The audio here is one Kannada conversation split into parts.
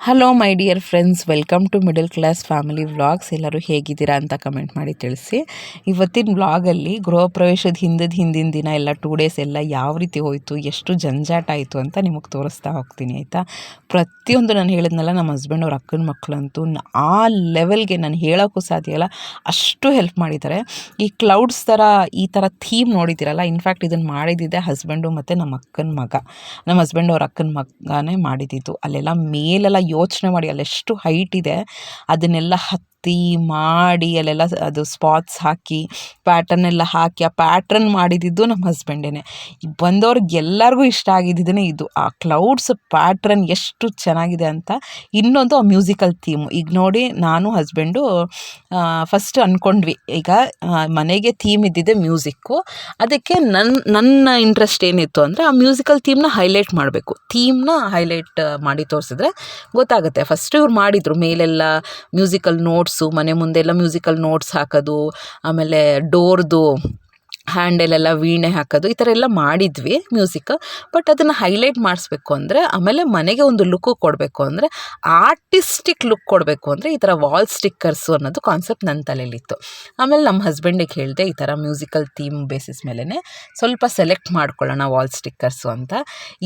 Hello my dear friends welcome to middle class family vlogs ಎಲ್ಲರೂ ಹೇಗಿದ್ದೀರಾ ಅಂತ ಕಮೆಂಟ್ ಮಾಡಿ ತಿಳಿಸಿ. ಇವತ್ತಿನ ವ್ಲಾಗಲ್ಲಿ ಗೃಹ ಪ್ರವೇಶದ ಹಿಂದದ ಹಿಂದಿನ ದಿನ ಎಲ್ಲ ಟೂ ಡೇಸ್ ಎಲ್ಲ ಯಾವ ರೀತಿ ಹೋಯಿತು, ಎಷ್ಟು ಜಂಜಾಟ ಆಯಿತು ಅಂತ ನಿಮಗೆ ತೋರಿಸ್ತಾ ಹೋಗ್ತೀನಿ, ಆಯಿತಾ? ಪ್ರತಿಯೊಂದು ನಾನು ಹೇಳಿದ್ನಲ್ಲ, ನಮ್ಮ ಹಸ್ಬೆಂಡ್ ಅವ್ರ ಅಕ್ಕನ ಮಕ್ಕಳಂತೂ ಆ ಲೆವೆಲ್ಗೆ ನಾನು ಹೇಳೋಕ್ಕೂ ಸಾಧ್ಯ ಇಲ್ಲ. ಅಷ್ಟು ಹೆಲ್ಪ್ ಮಾಡಿದ್ದಾರೆ. ಈ ಕ್ಲೌಡ್ಸ್ ಥರ ಈ ಥರ ಥೀಮ್ ನೋಡಿದ್ದೀರಲ್ಲ ಇನ್ಫ್ಯಾಕ್ಟ್ ಇದನ್ನು ಮಾಡಿದ್ದಿದ್ದೆ ಹಸ್ಬೆಂಡು ಮತ್ತು ನಮ್ಮ ಅಕ್ಕನ ಮಗ. ನಮ್ಮ ಹಸ್ಬೆಂಡ್ ಅವ್ರ ಅಕ್ಕನ ಮಗನೇ ಮಾಡಿದ್ದಿತ್ತು ಅಲ್ಲೆಲ್ಲ ಮೇಲೆಲ್ಲ ಯೋಚನೆ ಮಾಡಿ ಅಲ್ಲೆಷ್ಟು ಹೈಟ್ ಇದೆ ಅದನ್ನೆಲ್ಲ ಹತ್ತಿ ಮಾಡಿ ಅಲ್ಲೆಲ್ಲ ಅದು ಸ್ಪಾಟ್ಸ್ ಹಾಕಿ ಪ್ಯಾಟರ್ನ್ ಎಲ್ಲ ಹಾಕಿ, ಆ ಪ್ಯಾಟ್ರನ್ ಮಾಡಿದ್ದು ನಮ್ಮ ಹಸ್ಬೆಂಡೇ ಬಂದವ್ರಿಗೆ ಎಲ್ಲರಿಗೂ ಇಷ್ಟ ಆಗಿದ್ದೇನೆ ಇದು. ಆ ಕ್ಲೌಡ್ಸ್ ಪ್ಯಾಟ್ರನ್ ಎಷ್ಟು ಚೆನ್ನಾಗಿದೆ ಅಂತ ಇನ್ನೊಂದು ಆ ಮ್ಯೂಸಿಕಲ್ ಥೀಮು ಈಗ ನೋಡಿ, ನಾನು ಹಸ್ಬೆಂಡು ಫಸ್ಟ್ ಅಂದ್ಕೊಂಡ್ವಿ ಈಗ ಮನೆಗೆ ಥೀಮ್ ಇದ್ದಿದ್ದೆ ಮ್ಯೂಸಿಕ್ಕು ಅದಕ್ಕೆ ನನ್ನ ನನ್ನ ಇಂಟ್ರೆಸ್ಟ್ ಏನಿತ್ತು ಅಂದರೆ ಆ ಮ್ಯೂಸಿಕಲ್ ಥೀಮ್ನ ಹೈಲೈಟ್ ಮಾಡಬೇಕು. ಥೀಮ್ನ ಹೈಲೈಟ್ ಮಾಡಿ ತೋರಿಸಿದ್ರೆ ಗೊತ್ತಾಗುತ್ತೆ. ಫಸ್ಟ್ ಇವ್ರು ಮಾಡಿದರು ಮೇಲೆಲ್ಲ ಮ್ಯೂಸಿಕಲ್ ನೋಟ್ಸು ಮನೆ ಮುಂದೆಲ್ಲ ಮ್ಯೂಸಿಕಲ್ ನೋಟ್ಸ್ ಹಾಕೋದು ಆಮೇಲೆ ಡೋರ್ದು ಹ್ಯಾಂಡಲೆಲ್ಲ ವೀಣೆ ಹಾಕೋದು ಈ ಥರ ಎಲ್ಲ ಮಾಡಿದ್ವಿ ಮ್ಯೂಸಿಕ್. ಬಟ್ ಅದನ್ನು ಹೈಲೈಟ್ ಮಾಡಿಸ್ಬೇಕು ಅಂದರೆ, ಆಮೇಲೆ ಮನೆಗೆ ಒಂದು ಲುಕ್ಕು ಕೊಡಬೇಕು ಅಂದರೆ, ಆರ್ಟಿಸ್ಟಿಕ್ ಲುಕ್ ಕೊಡಬೇಕು ಅಂದರೆ ಈ ಥರ ವಾಲ್ ಸ್ಟಿಕ್ಕರ್ಸು ಅನ್ನೋದು ಕಾನ್ಸೆಪ್ಟ್ ನನ್ನ ತಲೆಯಲ್ಲಿತ್ತು. ಆಮೇಲೆ ನಮ್ಮ ಹಸ್ಬೆಂಡಿಗೆ ಹೇಳಿದೆ ಈ ಥರ ಮ್ಯೂಸಿಕಲ್ ಥೀಮ್ ಬೇಸಿಸ್ ಮೇಲೇ ಸ್ವಲ್ಪ ಸೆಲೆಕ್ಟ್ ಮಾಡ್ಕೊಳ್ಳೋಣ ವಾಲ್ ಸ್ಟಿಕ್ಕರ್ಸು ಅಂತ.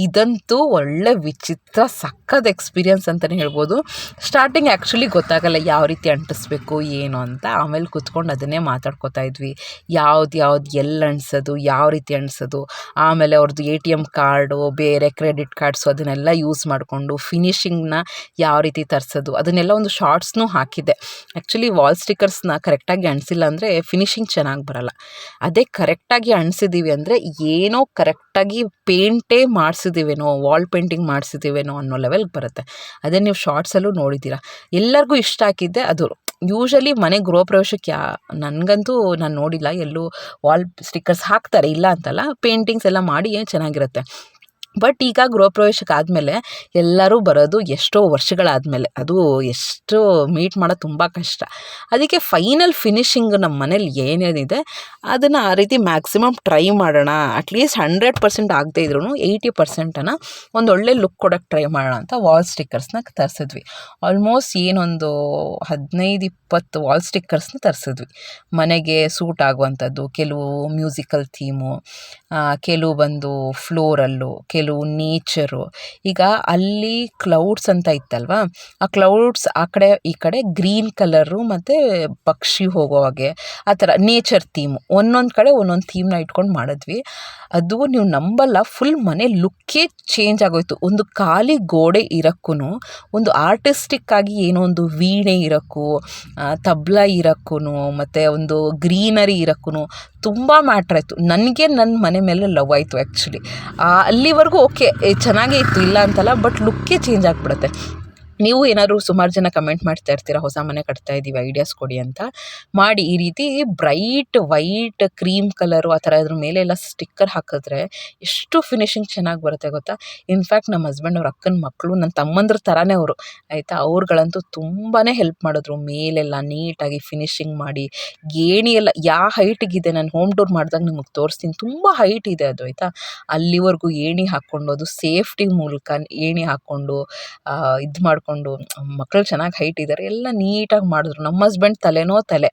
ಇದಂತೂ ಒಳ್ಳೆ ವಿಚಿತ್ರ ಸಕ್ಕದ ಎಕ್ಸ್ಪೀರಿಯನ್ಸ್ ಅಂತಲೇ ಹೇಳ್ಬೋದು. ಸ್ಟಾರ್ಟಿಂಗ್ ಆ್ಯಕ್ಚುಲಿ ಗೊತ್ತಾಗಲ್ಲ ಯಾವ ರೀತಿ ಅಂಟಿಸ್ಬೇಕು, ಏನು ಅಂತ. ಆಮೇಲೆ ಕುತ್ಕೊಂಡು ಅದನ್ನೇ ಮಾತಾಡ್ಕೊತಾ ಇದ್ವಿ. ಯಾವ್ದು ಯಾವ್ದು ಎಲ್ಲಿ ಅಂಟಿಸೋದು ಯಾವ ರೀತಿ ಅಣಿಸೋದು ಆಮೇಲೆ ಅವ್ರದ್ದು ಎ ಟಿ ಎಂ ಕಾರ್ಡು, ಬೇರೆ ಕ್ರೆಡಿಟ್ ಕಾರ್ಡ್ಸು ಅದನ್ನೆಲ್ಲ ಯೂಸ್ ಮಾಡಿಕೊಂಡು ಫಿನಿಷಿಂಗ್ನ ಯಾವ ರೀತಿ ತರಿಸೋದು, ಅದನ್ನೆಲ್ಲ ಒಂದು ಶಾರ್ಟ್ಸ್ನೂ ಹಾಕಿದ್ದೆ. ಆ್ಯಕ್ಚುಲಿ ವಾಲ್ ಸ್ಟಿಕ್ಕರ್ಸ್ನ ಕರೆಕ್ಟಾಗಿ ಅಣಿಸಿಲ್ಲ ಅಂದರೆ ಫಿನಿಶಿಂಗ್ ಚೆನ್ನಾಗಿ ಬರೋಲ್ಲ. ಅದೇ ಕರೆಕ್ಟಾಗಿ ಅಂಟಿಸಿದ್ದೀವಿ ಅಂದರೆ ಏನೋ ಕರೆಕ್ಟಾಗಿ ಪೇಂಟೇ ಮಾಡಿಸಿದ್ದೀವೇನೋ ವಾಲ್ ಪೇಂಟಿಂಗ್ ಮಾಡಿಸಿದ್ದೀವೇನೋ ಅನ್ನೋ ಲೆವೆಲ್ಗೆ ಬರುತ್ತೆ. ಅದೇ ನೀವು ಶಾರ್ಟ್ಸಲ್ಲೂ ನೋಡಿದ್ದೀರಾ. ಎಲ್ಲರಿಗೂ ಇಷ್ಟ ಆಗಿದ್ದೆ ಅದು ಯೂಶಲಿ ಮನೆ ಗೃಹ ಪ್ರವೇಶಕ್ಕೆ ಯಾ ನನಗಂತೂ ನಾನು ನೋಡಿಲ್ಲ ಎಲ್ಲೂ ವಾಲ್ ಸ್ಟಿಕ್ಕರ್ಸ್ ಹಾಕ್ತಾರೆ ಇಲ್ಲ ಅಂತಲ್ಲ ಪೇಂಟಿಂಗ್ಸ್ ಎಲ್ಲ ಮಾಡಿ ಚೆನ್ನಾಗಿರುತ್ತೆ. ಬಟ್ ಈಗ ಗೃಹ ಪ್ರವೇಶಕ್ಕೆ ಆದಮೇಲೆ ಎಲ್ಲರೂ ಬರೋದು ಎಷ್ಟೋ ವರ್ಷಗಳಾದಮೇಲೆ. ಅದು ಎಷ್ಟು ಮೀಟ್ ಮಾಡೋದು ತುಂಬ ಕಷ್ಟ. ಅದಕ್ಕೆ ಫೈನಲ್ ಫಿನಿಶಿಂಗ್ ನಮ್ಮ ಮನೇಲಿ ಏನೇನಿದೆ, ಅದನ್ನು ಆ ರೀತಿ ಮ್ಯಾಕ್ಸಿಮಮ್ ಟ್ರೈ ಮಾಡೋಣ. ಅಟ್ಲೀಸ್ಟ್ ಹಂಡ್ರೆಡ್ ಪರ್ಸೆಂಟ್ ಆಗದೇ ಇದ್ರೂ ಏಯ್ಟಿ ಪರ್ಸೆಂಟನ್ನು ಒಂದು ಒಳ್ಳೆ ಲುಕ್ ಕೊಡೋಕ್ಕೆ ಟ್ರೈ ಮಾಡೋಣ ಅಂತ ವಾಲ್ ಸ್ಟಿಕ್ಕರ್ಸ್ನ ತರಿಸಿದ್ವಿ. ಆಲ್ಮೋಸ್ಟ್ ಏನೊಂದು ಹದಿನೈದು ಇಪ್ಪತ್ತು ವಾಲ್ ಸ್ಟಿಕ್ಕರ್ಸ್ನ ತರಿಸಿದ್ವಿ. ಮನೆಗೆ ಸೂಟ್ ಆಗುವಂಥದ್ದು, ಕೆಲವು ಮ್ಯೂಸಿಕಲ್ ಥೀಮು ಕೆಲವು ಬಂದು ಫ್ಲೋರಲ್ಲು, ಕೆಲವು ನೇಚರು. ಈಗ ಅಲ್ಲಿ ಕ್ಲೌಡ್ಸ್ ಅಂತ ಇತ್ತಲ್ವಾ? ಆ ಕ್ಲೌಡ್ಸ್ ಆ ಕಡೆ, ಈ ಕಡೆ ಗ್ರೀನ್ ಕಲರು ಮತ್ತು ಪಕ್ಷಿ ಹೋಗೋ ಹಾಗೆ. ಆ ಥರ ನೇಚರ್ ಥೀಮ್. ಒಂದೊಂದು ಕಡೆ ಒಂದೊಂದು ಥೀಮ್ನ ಇಟ್ಕೊಂಡು ಮಾಡಿದ್ವಿ. ಅದು ನೀವು ನಂಬಲ್ಲ, ಫುಲ್ ಮನೆ ಲುಕ್ಕೇ ಚೇಂಜ್ ಆಗೋಯ್ತು. ಒಂದು ಖಾಲಿ ಗೋಡೆ ಇರೋಕ್ಕೂ ಒಂದು ಆರ್ಟಿಸ್ಟಿಕ್ ಆಗಿ ಏನೋ ಒಂದು ವೀಣೆ ಇರೋಕ್ಕೂ ತಬ್ಲ ಇರೋಕ್ಕೂ ಮತ್ತು ಒಂದು ಗ್ರೀನರಿ ಇರೋಕ್ಕೂ ತುಂಬ ಮ್ಯಾಟ್ರ್ ಆಯಿತು. ನನಗೆ ನನ್ನ ಮನೆ ಮೇಲೆ ಲವ್ ಆಯಿತು ಆ್ಯಕ್ಚುಲಿ ಅಲ್ಲಿವರೆಗೂ ಓಕೆ ಚೆನ್ನಾಗೇ ಇತ್ತು ಇಲ್ಲ ಅಂತಲ್ಲ ಬಟ್ ಲುಕ್ಕೇ ಚೇಂಜ್ ಆಗಿಬಿಡುತ್ತೆ. ನೀವು ಏನಾದರೂ ಸುಮಾರು ಜನ ಕಮೆಂಟ್ ಮಾಡ್ತಾ ಇರ್ತೀರ, ಹೊಸ ಮನೆ ಕಟ್ತಾ ಇದ್ದೀವಿ ಐಡಿಯಾಸ್ ಕೊಡಿ ಅಂತ. ಮಾಡಿ ಈ ರೀತಿ ಬ್ರೈಟ್ ವೈಟ್ ಕ್ರೀಮ್ ಕಲರು ಆ ಥರ ಅದ್ರ ಮೇಲೆ ಎಲ್ಲ ಸ್ಟಿಕ್ಕರ್ ಹಾಕಿದ್ರೆ ಎಷ್ಟು ಫಿನಿಶಿಂಗ್ ಚೆನ್ನಾಗಿ ಬರುತ್ತೆ ಗೊತ್ತಾ? ಇನ್ಫ್ಯಾಕ್ಟ್ ನಮ್ಮ ಹಸ್ಬೆಂಡ್ ಅವ್ರ ಅಕ್ಕನ ಮಕ್ಕಳು ನನ್ನ ತಮ್ಮಂದ್ರ ಥರನೇ ಅವರು. ಆಯಿತಾ? ಅವ್ರುಗಳಂತೂ ತುಂಬಾ ಹೆಲ್ಪ್ ಮಾಡಿದ್ರು. ಮೇಲೆಲ್ಲ ನೀಟಾಗಿ ಫಿನಿಶಿಂಗ್ ಮಾಡಿ ಏಣಿ ಎಲ್ಲ ಯಾವ ಹೈಟಿಗಿದೆ ನಾನು ಹೋಮ್ ಟೂರ್ ಮಾಡಿದಾಗ ನಿಮಗೆ ತೋರಿಸ್ತೀನಿ. ತುಂಬ ಹೈಟ್ ಇದೆ ಅದು, ಆಯಿತಾ? ಅಲ್ಲಿವರೆಗೂ ಏಣಿ ಹಾಕ್ಕೊಂಡು ಅದು ಸೇಫ್ಟಿ ಮೂಲಕ ಏಣಿ ಹಾಕ್ಕೊಂಡು ಇದು ಮಾಡಿಕೊಂಡು ಮಕ್ಕಳು ಚೆನ್ನಾಗಿ ಹೈಟ್ ಇದ್ದಾರೆ ಎಲ್ಲ ನೀಟಾಗಿ ಮಾಡಿದ್ರು. ನಮ್ಮ ಹಸ್ಬೆಂಡ್ ತಲೆನೋ ತಲೆ.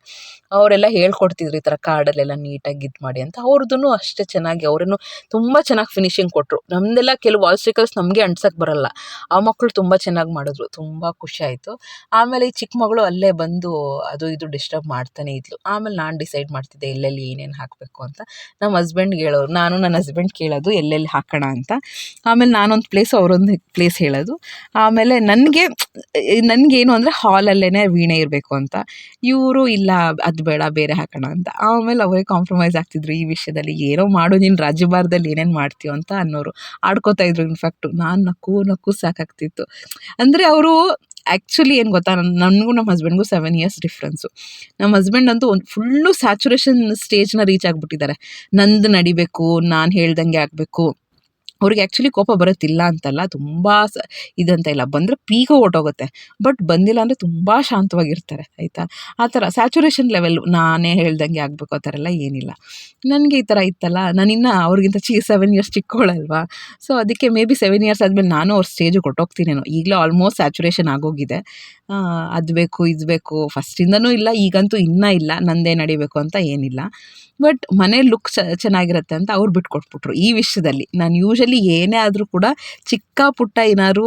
ಅವರೆಲ್ಲ ಹೇಳ್ಕೊಡ್ತಿದ್ರು ಈ ಥರ ಕಾರ್ಡಲ್ಲೆಲ್ಲ ನೀಟಾಗಿ ಇದು ಮಾಡಿ ಅಂತ. ಅವ್ರದ್ದು ಅಷ್ಟೇ ಚೆನ್ನಾಗಿ ಅವ್ರೇನು ತುಂಬ ಚೆನ್ನಾಗಿ ಫಿನಿಶಿಂಗ್ ಕೊಟ್ಟರು ನಮ್ಮದೆಲ್ಲ ಕೆಲವು ವಾಲ್ ಸ್ಟಿಕರ್ಸ್ ನಮಗೆ ಅಂಟ್ಸಕ್ಕೆ ಬರಲ್ಲ. ಆ ಮಕ್ಕಳು ತುಂಬ ಚೆನ್ನಾಗಿ ಮಾಡಿದ್ರು, ತುಂಬ ಖುಷಿ ಆಯಿತು. ಆಮೇಲೆ ಈ ಚಿಕ್ಕ ಮಗಳು ಅಲ್ಲೇ ಬಂದು ಅದು ಇದು ಡಿಸ್ಟರ್ಬ್ ಮಾಡ್ತಾನೆ ಇದ್ಲು. ಆಮೇಲೆ ನಾನು ಡಿಸೈಡ್ ಮಾಡ್ತಿದ್ದೆ, ಎಲ್ಲೆಲ್ಲಿ ಏನೇನು ಹಾಕಬೇಕು ಅಂತ. ನಮ್ಮ ಹಸ್ಬೆಂಡ್ಗೆ ಹೇಳೋರು, ನಾನು ನನ್ನ ಹಸ್ಬೆಂಡ್ ಕೇಳೋದು ಎಲ್ಲೆಲ್ಲಿ ಹಾಕೋಣ ಅಂತ. ಆಮೇಲೆ ನಾನೊಂದು ಪ್ಲೇಸ್ ಅವರೊಂದು ಪ್ಲೇಸ್ ಹೇಳೋದು. ಆಮೇಲೆ ನನಗೆ ನನಗೇನು ಅಂದರೆ ಹಾಲಲ್ಲೇ ವೀಣೆ ಇರಬೇಕು ಅಂತ. ಇವರು ಇಲ್ಲ, ಅದು ಬೇಡ, ಬೇರೆ ಹಾಕೋಣ ಅಂತ. ಆಮೇಲೆ ಅವರೇ ಕಾಂಪ್ರಮೈಸ್ ಆಗ್ತಿದ್ರು, ಈ ವಿಷಯದಲ್ಲಿ ಏನೋ ಮಾಡು, ನೀನು ರಾಜ್ಯಭಾರದಲ್ಲಿ ಏನೇನು ಮಾಡ್ತೀಯೋ ಅಂತ ಅನ್ನೋರು ಆಡ್ಕೋತಾ ಇದ್ರು ಇನ್ಫ್ಯಾಕ್ಟು ನಾನು ನಕ್ಕು ನಕ್ಕು ಸಾಕಾಗ್ತಿತ್ತು. ಅಂದರೆ ಅವರು ಆ್ಯಕ್ಚುಲಿ ಏನು ಗೊತ್ತಾ ನನಗೂ ನಮ್ಮ ಹಸ್ಬೆಂಡ್ಗೂ ಸೆವೆನ್ ಇಯರ್ಸ್ ಡಿಫ್ರೆನ್ಸು ನಮ್ಮ ಹಸ್ಬೆಂಡ್ ಅಂತೂ ಒಂದು ಫುಲ್ಲು ಸ್ಯಾಚುರೇಷನ್ ಸ್ಟೇಜ್ನ ರೀಚ್ ಆಗಿಬಿಟ್ಟಿದ್ದಾರೆ. ನಂದು ನಡಿಬೇಕು, ನಾನು ಹೇಳ್ದಂಗೆ ಆಗಬೇಕು. ಅವ್ರಿಗೆ ಆ್ಯಕ್ಚುಲಿ ಕೋಪ ಬರುತ್ತಿಲ್ಲ ಅಂತಲ್ಲ, ತುಂಬ ಸ ಇದಂತ ಇಲ್ಲ. ಬಂದರೆ ಪೀಕ ಹೊರ್ಟೋಗುತ್ತೆ ಬಟ್ ಬಂದಿಲ್ಲ ಅಂದರೆ ತುಂಬ ಶಾಂತವಾಗಿರ್ತಾರೆ, ಆಯಿತಾ? ಆ ಥರ ಸ್ಯಾಚುರೇಷನ್ ಲೆವೆಲ್ ನಾನೇ ಹೇಳ್ದಂಗೆ ಆಗಬೇಕು, ಆ ಥರ ಎಲ್ಲ ಏನಿಲ್ಲ. ನನಗೆ ಈ ಥರ ಇತ್ತಲ್ಲ ನಾನಿನ್ನು ಅವ್ರಿಗಿಂತ ಚಿ ಸೆವೆನ್ ಇಯರ್ಸ್ ಚಿಕ್ಕವಳಲ್ವಾ ಸೊ ಅದಕ್ಕೆ ಮೇ ಬಿ ಸೆವೆನ್ ಇಯರ್ಸ್ ಆದಮೇಲೆ ನಾನು ಅವ್ರ ಸ್ಟೇಜಿಗೆ ಹೊರ್ಟೋಗ್ತೀನೇನೋ ಈಗಲೂ ಆಲ್ಮೋಸ್ಟ್ ಸ್ಯಾಚುರೇಷನ್ ಆಗೋಗಿದೆ. ಅದು ಬೇಕು, ಇದು ಬೇಕು. ಫಸ್ಟಿಂದನೂ ಇಲ್ಲ, ಈಗಂತೂ ಇನ್ನೂ ಇಲ್ಲ. ನಂದೇ ನಡಿಬೇಕು ಅಂತ ಏನಿಲ್ಲ. ಬಟ್ ಮನೆ ಲುಕ್ ಚೆನ್ನಾಗಿರುತ್ತೆ ಅಂತ ಅವ್ರು ಬಿಟ್ಕೊಟ್ಬಿಟ್ರು. ಈ ವಿಷಯದಲ್ಲಿ ನಾನು ಯೂಶಲಿ ಏನೇ ಆದರೂ ಕೂಡ ಚಿಕ್ಕ ಪುಟ್ಟ ಏನಾದ್ರು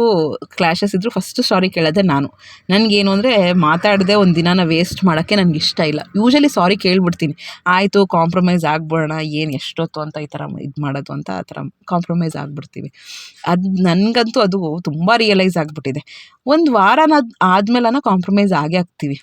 ಕ್ಲಾಶಸ್ ಇದ್ದರೂ ಫಸ್ಟ್ ಸಾರಿ ಕೇಳೋದೆ ನಾನು. ನನಗೇನು ಅಂದರೆ ಮಾತಾಡದೆ ಒಂದು ದಿನಾನ ವೇಸ್ಟ್ ಮಾಡೋಕ್ಕೆ ನನಗೆ ಇಷ್ಟ ಇಲ್ಲ. ಯೂಶಲಿ ಸಾರಿ ಕೇಳಿಬಿಡ್ತೀನಿ. ಆಯಿತು ಕಾಂಪ್ರಮೈಸ್ ಆಗ್ಬಿಡೋಣ, ಏನು ಎಷ್ಟೊತ್ತು ಅಂತ ಈ ಥರ ಇದು ಮಾಡೋದು ಅಂತ ಆ ಥರ ಕಾಂಪ್ರಮೈಸ್ ಆಗಿಬಿಡ್ತೀವಿ. ಅದು ನನಗಂತೂ ಅದು ತುಂಬ ರಿಯಲೈಸ್ ಆಗಿಬಿಟ್ಟಿದೆ. ಒಂದು ವಾರನ ಆದಮೇಲೆ ಕಾಂಪ್ರಮೈಸ್ ಆಗೇ ಆಗ್ತೀವಿ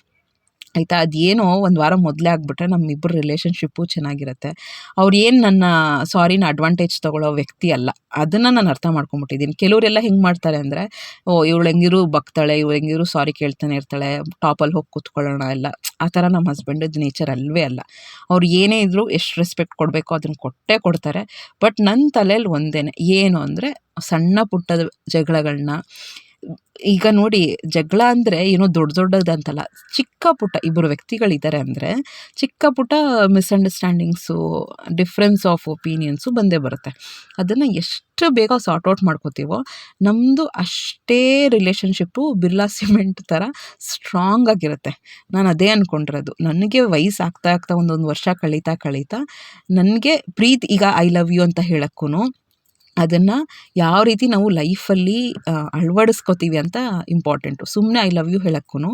ಆಯಿತಾ? ಅದೇನೋ ಒಂದು ವಾರ ಮೊದಲೇ ಆಗಿಬಿಟ್ರೆ ನಮ್ಮಿಬ್ಬರ ರಿಲೇಷನ್ಶಿಪ್ಪು ಚೆನ್ನಾಗಿರುತ್ತೆ. ಅವ್ರು ಏನು ನನ್ನ ಸಾರಿನ ಅಡ್ವಾಂಟೇಜ್ ತೊಗೊಳ್ಳೋ ವ್ಯಕ್ತಿ ಅಲ್ಲ. ಅದನ್ನು ನಾನು ಅರ್ಥ ಮಾಡ್ಕೊಂಬಿಟ್ಟಿದ್ದೀನಿ. ಕೆಲವರೆಲ್ಲ ಹೆಂಗೆ ಮಾಡ್ತಾರೆ ಅಂದರೆ, ಓ, ಇವಳು ಹೆಂಗಿರು ಬಗ್ತಾಳೆ, ಇವಳು ಹೆಂಗಿರು ಸಾರಿ ಕೇಳ್ತಾನೆ ಇರ್ತಾಳೆ ಟಾಪಲ್ಲಿ ಹೋಗಿ ಕೂತ್ಕೊಳ್ಳೋಣ ಎಲ್ಲ. ಆ ಥರ ನಮ್ಮ ಹಸ್ಬೆಂಡದ ನೇಚರ್ ಅಲ್ಲವೇ ಅಲ್ಲ. ಅವ್ರು ಏನೇ ಇದ್ದರೂ ಎಷ್ಟು ರೆಸ್ಪೆಕ್ಟ್ ಕೊಡಬೇಕು ಅದನ್ನು ಕೊಟ್ಟೇ ಕೊಡ್ತಾರೆ. ಬಟ್ ನನ್ನ ತಲೆಯಲ್ಲಿ ಒಂದೇ ಏನು ಅಂದರೆ ಸಣ್ಣ ಪುಟ್ಟದ ಜಗಳಗಳನ್ನ ಈಗ ನೋಡಿ, ಜಗಳ ಅಂದರೆ ಏನೋ ದೊಡ್ಡ ದೊಡ್ಡದಂತಲ್ಲ ಚಿಕ್ಕ ಪುಟ್ಟ ಇಬ್ಬರು ವ್ಯಕ್ತಿಗಳಿದ್ದಾರೆ ಅಂದರೆ, ಚಿಕ್ಕ ಪುಟ್ಟ ಮಿಸ್ಅಂಡರ್ಸ್ಟ್ಯಾಂಡಿಂಗ್ಸು ಡಿಫ್ರೆನ್ಸ್ ಆಫ್ ಒಪೀನಿಯನ್ಸು ಬಂದೇ ಬರುತ್ತೆ. ಅದನ್ನು ಎಷ್ಟು ಬೇಗ ಸಾರ್ಟ್ ಔಟ್ ಮಾಡ್ಕೋತೀವೋ ನಮ್ಮದು ಅಷ್ಟೇ ರಿಲೇಷನ್ಶಿಪ್ಪು ಬಿರ್ಲಾ ಸಿಮೆಂಟ್ ಥರ ಸ್ಟ್ರಾಂಗ್ ಆಗಿರುತ್ತೆ. ನಾನು ಅದೇ ಅಂದ್ಕೊಂಡಿರೋದು ನನಗೆ ವಯಸ್ಸು ಆಗ್ತಾ ಆಗ್ತಾ ಒಂದೊಂದು ವರ್ಷ ಕಳೀತಾ ಕಳೀತಾ, ನನಗೆ ಪ್ರೀತಿ ಈಗ ಐ ಲವ್ ಯು ಅಂತ ಹೇಳೋಕ್ಕೂ ಅದನ್ನು ಯಾವ ರೀತಿ ನಾವು ಲೈಫಲ್ಲಿ ಅಳವಡಿಸ್ಕೋತೀವಿ ಅಂತ ಇಂಪಾರ್ಟೆಂಟು ಸುಮ್ಮನೆ ಐ ಲವ್ ಯು ಹೇಳೋಕ್ಕೂ